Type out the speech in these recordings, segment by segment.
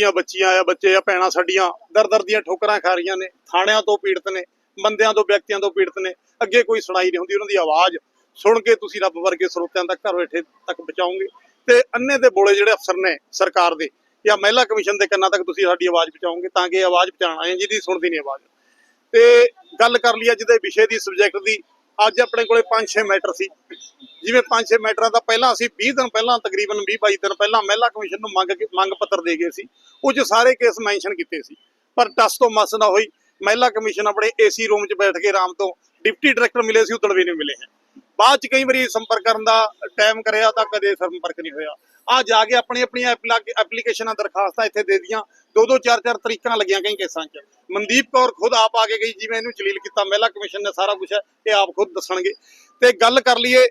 ਜਿਹੜੀਆਂ ਬੱਚੀਆਂ ਆ, ਬੱਚੇ ਆ, ਭੈਣਾਂ ਸਾਡੀਆਂ ਦਰ ਦਰ ਦੀਆਂ ਠੋਕਰਾਂ ਖਾ ਰਹੀਆਂ ਨੇ, ਥਾਣਿਆਂ ਤੋਂ ਪੀੜਤ ਨੇ, ਬੰਦਿਆਂ ਤੋਂ, ਵਿਅਕਤੀਆਂ ਤੋਂ ਪੀੜਤ ਨੇ, ਅੱਗੇ ਕੋਈ ਸੁਣਾਈ ਨਹੀਂ ਹੁੰਦੀ, ਉਹਨਾਂ ਦੀ ਆਵਾਜ਼ ਸੁਣ ਕੇ ਤੁਸੀਂ ਰੱਬ ਵਰਗੇ ਸਰੋਤਿਆਂ ਤੱਕ, ਘਰ ਬੈਠੇ ਤੱਕ ਪਹੁੰਚਾਓਗੇ। ਤੇ ਅੰਨੇ ਦੇ ਬੋਲੇ ਜਿਹੜੇ ਅਫਸਰ ਨੇ ਸਰਕਾਰ ਦੇ, ਜਾਂ ਮਹਿਲਾ ਕਮਿਸ਼ਨ ਦੇ ਕੰਨਾਂ ਤੱਕ ਤੁਸੀਂ ਸਾਡੀ ਆਵਾਜ਼ ਪਹੁੰਚਾਓਗੇ ਤਾਂ ਕਿ ਆਵਾਜ਼ ਪਹੁੰਚਾਉਣਾ ਹੈ, ਜਿਹਦੀ ਸੁਣਦੀ ਨਹੀਂ ਆਵਾਜ਼। ਤੇ ਗੱਲ ਕਰ ਲਈ ਅੱਜ ਦੇ ਵਿਸ਼ੇ ਦੀ ਸਬਜੈਕਟ ਦੀ ਅੱਜ ਆਪਣੇ ਕੋਲੇ 5-6 ਮੈਟਰ ਸੀ। ਜਿਵੇਂ 5-6 ਮੈਟਰਾਂ ਦਾ ਪਹਿਲਾਂ ਅਸੀਂ 20 ਦਿਨ ਪਹਿਲਾਂ, ਤਕਰੀਬਨ 20-22 ਦਿਨ ਪਹਿਲਾਂ ਮਹਿਲਾ ਕਮਿਸ਼ਨ ਨੂੰ ਮੰਗ ਮੰਗ ਪੱਤਰ ਦੇ ਗਏ ਸੀ। ਉਹ 'ਚ ਸਾਰੇ ਕੇਸ ਮੈਂਸ਼ਨ ਕੀਤੇ ਸੀ। ਪਰ ਟਸ ਤੋਂ ਮਸ ਨਾ ਹੋਈ, ਮਹਿਲਾ ਕਮਿਸ਼ਨ ਆਪਣੇ ਏਸੀ ਰੂਮ 'ਚ ਬੈਠ ਕੇ ਆਰਾਮ ਤੋਂ ਡਿਪਟੀ ਡਾਇਰੈਕਟਰ ਮਿਲੇ ਸੀ ਉਦੋਂ ਵੀ ਨਹੀਂ ਮਿਲੇ ਹੈ। ਬਾਅਦ 'ਚ ਕਈ ਵਾਰੀ ਸੰਪਰਕ ਕਰਨ ਦਾ ਟਾਈਮ ਕਰਿਆ ਤਾਂ ਕਦੇ ਸੰਪਰਕ ਨਹੀਂ ਹੋਇਆ। ਆ ਜਾ ਕੇ ਆਪਣੀ ਆਪਣੀਆਂ ਐਪਲੀਕੇਸ਼ਨਾਂ ਦਰਖਾਸਤਾਂ ਇੱਥੇ ਦੇ ਦੀਆਂ। ਦੋ ਦੋ, ਚਾਰ ਚਾਰ ਤਰੀਕਾਂ ਲੱਗੀਆਂ ਕਈ ਕੇਸਾਂ 'ਚ। ਮਨਦੀਪ ਕੌਰ ਖੁਦ ਆਪ ਆ ਕੇ ਗਈ ਜਿਵੇਂ ਇਹਨੂੰ ਜਲੀਲ ਕੀਤਾ, ਮਹਿਲਾ ਕਮਿਸ਼ਨ ਨੇ ਸਾਰਾ ਕੁਝ ਇਹ ਆਪ ਖੁਦ ਦੱਸਣਗੇ। ਤੇ ਗੱਲ ਕਰ ਲਈਏ,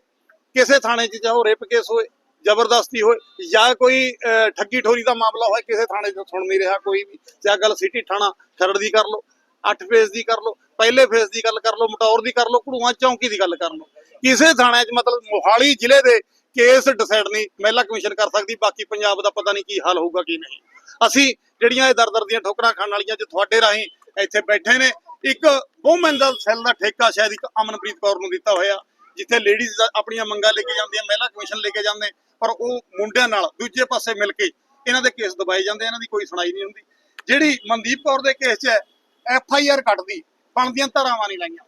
ਕਿਸੇ ਥਾਣੇ 'ਚ ਚਾਹੋ ਰੇਪ ਕੇਸ ਹੋਏ, ਜ਼ਬਰਦਸਤੀ ਹੋਏ, ਜਾਂ ਕੋਈ ਠੱਗੀ ਠੋਰੀ ਦਾ ਮਾਮਲਾ ਹੋਏ, ਕਿਸੇ ਥਾਣੇ 'ਚ ਸੁਣ ਨਹੀਂ ਰਿਹਾ ਕੋਈ ਵੀ, ਜਾਂ ਗੱਲ ਸਿਟੀ ਥਾਣਾ ਖਰੜ ਦੀ ਕਰ ਲਓ 8 ਫੇਸ ਦੀ ਕਰ ਲਓ, ਪਹਿਲੇ ਫੇਸ ਦੀ ਗੱਲ ਕਰ ਲਓ, ਮਟੌਰ ਦੀ ਕਰ ਲਓ, ਘੜੂਆਂ ਚੌਂਕੀ ਦੀ ਗੱਲ ਕਰ ਲਓ। ਕਿਸੇ ਥਾਣੇ 'ਚ ਮਤਲਬ ਮੋਹਾਲੀ ਜ਼ਿਲ੍ਹੇ ਦੇ ਕੇਸ ਡਿਸਾਈਡ ਨਹੀਂ, ਮਹਿਲਾ ਕਮਿਸ਼ਨ ਕਰ ਸਕਦੀ, ਬਾਕੀ ਪੰਜਾਬ ਦਾ ਪਤਾ ਨਹੀਂ ਕੀ ਹਾਲ ਹੋਊਗਾ ਕੀ ਨਹੀਂ। ਅਸੀਂ ਜਿਹੜੀਆਂ ਇਹ ਦਰਦਰ ਦੀਆਂ ਠੋਕਰਾਂ ਖਾਣ ਵਾਲੀਆਂ ਜੇ ਤੁਹਾਡੇ ਰਾਹੀਂ ਇੱਥੇ ਬੈਠੇ ਨੇ, ਇੱਕ ਵੂਮਨ ਦਾ ਸੈੱਲ ਦਾ ਠੇਕਾ ਸ਼ਾਇਦ ਇੱਕ ਅਮਨਪ੍ਰੀਤ ਕੌਰ ਨੂੰ ਦਿੱਤਾ ਹੋਇਆ, ਜਿੱਥੇ ਲੇਡੀਜ਼ ਆਪਣੀਆਂ ਮੰਗਾਂ ਲੈ ਕੇ ਜਾਂਦੀਆਂ, ਮਹਿਲਾ ਕਮਿਸ਼ਨ ਲੈ ਕੇ ਜਾਂਦੇ, ਪਰ ਉਹ ਮੁੰਡਿਆਂ ਨਾਲ ਦੂਜੇ ਪਾਸੇ ਮਿਲ ਕੇ ਇਹਨਾਂ ਦੇ ਕੇਸ ਦਬਾਏ ਜਾਂਦੇ, ਇਹਨਾਂ ਦੀ ਕੋਈ ਸੁਣਾਈ ਨਹੀਂ ਹੁੰਦੀ। ਜਿਹੜੀ ਮਨਦੀਪ ਕੌਰ ਦੇ ਕੇਸ 'ਚ ਐਫ ਆਈ ਆਰ ਕੱਟਦੀ, ਬਣਦੀਆਂ ਧਾਰਾਵਾਂ ਨਹੀਂ ਲਾਈਆਂ।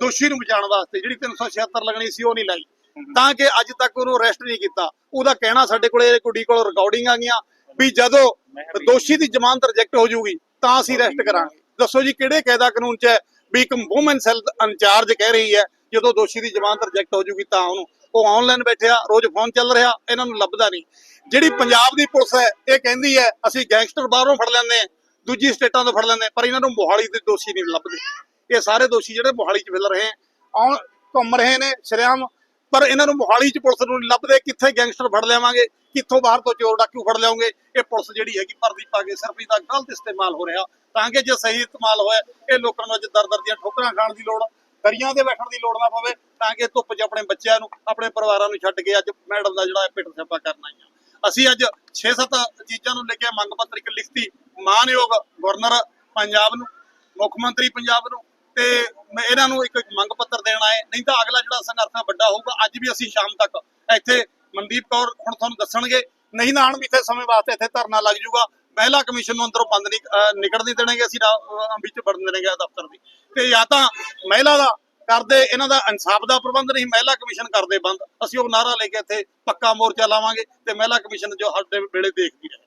ਦੋਸ਼ੀ ਨੂੰ ਬਚਾਉਣ ਵਾਸਤੇ ਜਿਹੜੀ 376 ਲੱਗਣੀ ਸੀ, ਉਹ ਨਹੀਂ ਲਾਈ। ਤਾਂ ਕਿ ਅੱਜ ਤੱਕ ਉਹਨੂੰ ਅਰੈਸਟ ਨਹੀਂ ਕੀਤਾ। ਉਹਦਾ ਕਹਿਣਾ ਸਾਡੇ ਕੋਲੇ ਕੁੜੀ ਕੋਲ ਰਿਕਾਰਡਿੰਗ ਆ ਗਈਆਂ ਵੀ ਜਦੋਂ ਦੋਸ਼ੀ ਦੀ ਜ਼ਮਾਨਤ ਰਿਜੈਕਟ ਹੋ ਜਾਊਗੀ ਤਾਂ ਅਸੀਂ ਅਰੈਸਟ ਕਰਾਂਗੇ। ਦੱਸੋ ਜੀ ਕਿਹੜੇ ਕਾਇਦਾ ਕਾਨੂੰਨ 'ਚ ਹੈ ਵੀ ਇੱਕ ਵੂਮਨ ਸੈੱਲ ਇੰਚਾਰਜ ਕਹਿ ਰਹੀ ਹੈ ਜਦੋਂ ਦੋਸ਼ੀ ਦੀ ਜ਼ਮਾਨਤ ਰਿਜੈਕਟ ਹੋ ਜਾਊਗੀ ਤਾਂ ਉਹਨੂੰ। ਉਹ ਆਨਲਾਈਨ ਬੈਠਿਆ ਰੋਜ਼ ਫੋਨ ਚੱਲ ਰਿਹਾ ਇਹਨਾਂ ਨੂੰ ਲੱਭਦਾ ਨਹੀਂ। ਜਿਹੜੀ ਪੰਜਾਬ ਦੀ ਪੁਲਿਸ ਹੈ ਇਹ ਕਹਿੰਦੀ ਹੈ ਅਸੀਂ ਗੈਂਗਸਟਰ ਬਾਹਰੋਂ ਫੜ ਲੈਂਦੇ ਹਾਂ ਦੂਜੀ ਸਟੇਟਾਂ ਤੋਂ ਫੜ ਲੈਂਦੇ ਪਰ ਇਹਨਾਂ ਨੂੰ ਮੋਹਾਲੀ ਦੇ ਦੋਸ਼ੀ ਨਹੀਂ ਲੱਭਦੇ। ਇਹ ਸਾਰੇ ਦੋਸ਼ੀ ਜਿਹੜੇ ਮੋਹਾਲੀ 'ਚ ਫਿਲ ਰਹੇ ਆਉਣ ਘੁੰਮ ਰਹੇ ਨੇ ਸ਼ਰੇਆਮ ਪਰ ਇਹਨਾਂ ਨੂੰ ਮੋਹਾਲੀ 'ਚ ਪੁਲਿਸ ਨੂੰ ਲੱਭਦੇ, ਕਿੱਥੇ ਗੈਂਗਸਟਰ ਫੜ ਲਿਆਵਾਂਗੇ, ਕਿੱਥੋਂ ਬਾਹਰ ਤੋਂ ਚੋਰ ਡਾਕੂ ਫੜ ਲਿਆਉਂਗੇ, ਇਹ ਪੁਲਿਸ ਜਿਹੜੀ ਹੈਗੀ ਪਰਦੀ ਪਾ ਕੇ ਸਿਰਫ ਇਹਦਾ ਗਲਤ ਇਸਤੇਮਾਲ ਹੋ ਰਿਹਾ। ਤਾਂ ਕਿ ਜੇ ਸਹੀ ਇਸਤੇਮਾਲ ਹੋਇਆ, ਇਹ ਲੋਕਾਂ ਨੂੰ ਅੱਜ ਦਰ ਦੀਆਂ ਠੋਕਰਾਂ ਖਾਣ ਦੀ ਲੋੜ, ਦਰੀਆਂ ਦੇ ਬੈਠਣ ਦੀ ਲੋੜ ਨਾ ਪਵੇ, ਤਾਂ ਕਿ ਧੁੱਪ 'ਚ ਆਪਣੇ ਬੱਚਿਆਂ ਨੂੰ, ਆਪਣੇ ਪਰਿਵਾਰਾਂ ਨੂੰ ਛੱਡ ਕੇ ਅੱਜ ਮੈਡਮ ਦਾ ਜਿਹੜਾ ਪਿੱਟ ਸਿਆਪਾ ਕਰਨਾ ਹੀ ਆ ਅਸੀਂ ਅੱਜ 6-7 ਚੀਜ਼ਾਂ ਨੂੰ ਲੈ ਕੇ ਮੰਗ ਪੱਤਰ ਇੱਕ ਲਿਖਤੀ ਮਾਨਯੋਗ ਗਵਰਨਰ ਪੰਜਾਬ ਨੂੰ, ਮੁੱਖ ਮੰਤਰੀ ਪੰਜਾਬ ਨੂੰ ਤੇ ਮੈਂ ਇਹਨਾਂ ਨੂੰ ਇੱਕ ਮੰਗ ਪੱਤਰ ਦੇਣਾ ਆਏ। ਨਹੀਂ ਤਾਂ ਅਗਲਾ ਜਿਹੜਾ ਸੰਘਰਸ਼ ਵੱਡਾ ਹੋਊਗਾ। ਅੱਜ ਵੀ ਅਸੀਂ ਸ਼ਾਮ ਤੱਕ ਇੱਥੇ ਮਨਦੀਪ ਕੌਰ ਹੁਣ ਤੁਹਾਨੂੰ ਦੱਸਣਗੇ। ਨਹੀਂ ਨਾ ਆਣ ਇੱਥੇ ਸਮੇਂ ਵਾਸਤੇ ਇੱਥੇ ਧਰਨਾ ਲੱਗ ਜਾਊਗਾ। ਮਹਿਲਾ ਕਮਿਸ਼ਨ ਨੂੰ ਅੰਦਰੋਂ ਬੰਦ ਨਹੀਂ, ਅਹ, ਨਿਕਲਣ ਨਹੀਂ ਦੇਣਗੇ ਅਸੀਂ ਰਾ- ਅਹ, ਵਿੱਚ ਵੜਨ ਦੇਣਗੇ ਦਫ਼ਤਰ ਦੀ ਤੇ ਜਾਂ ਤਾਂ ਮਹਿਲਾ ਦਾ ਕਰਦੇ, ਇਹਨਾਂ ਦਾ ਇਨਸਾਫ ਦਾ ਪ੍ਰਬੰਧ ਨਹੀਂ, ਮਹਿਲਾ ਕਮਿਸ਼ਨ ਕਰਦੇ ਬੰਦ। ਅਸੀਂ ਉਹ ਨਾਰਾ ਲੈ ਕੇ ਇੱਥੇ ਪੱਕਾ ਮੋਰਚਾ ਲਾਵਾਂਗੇ ਤੇ ਮਹਿਲਾ ਕਮਿਸ਼ਨ ਜੋ ਸਾਡੇ ਵੇਲੇ ਦੇਖਦੀ ਰਹੇ।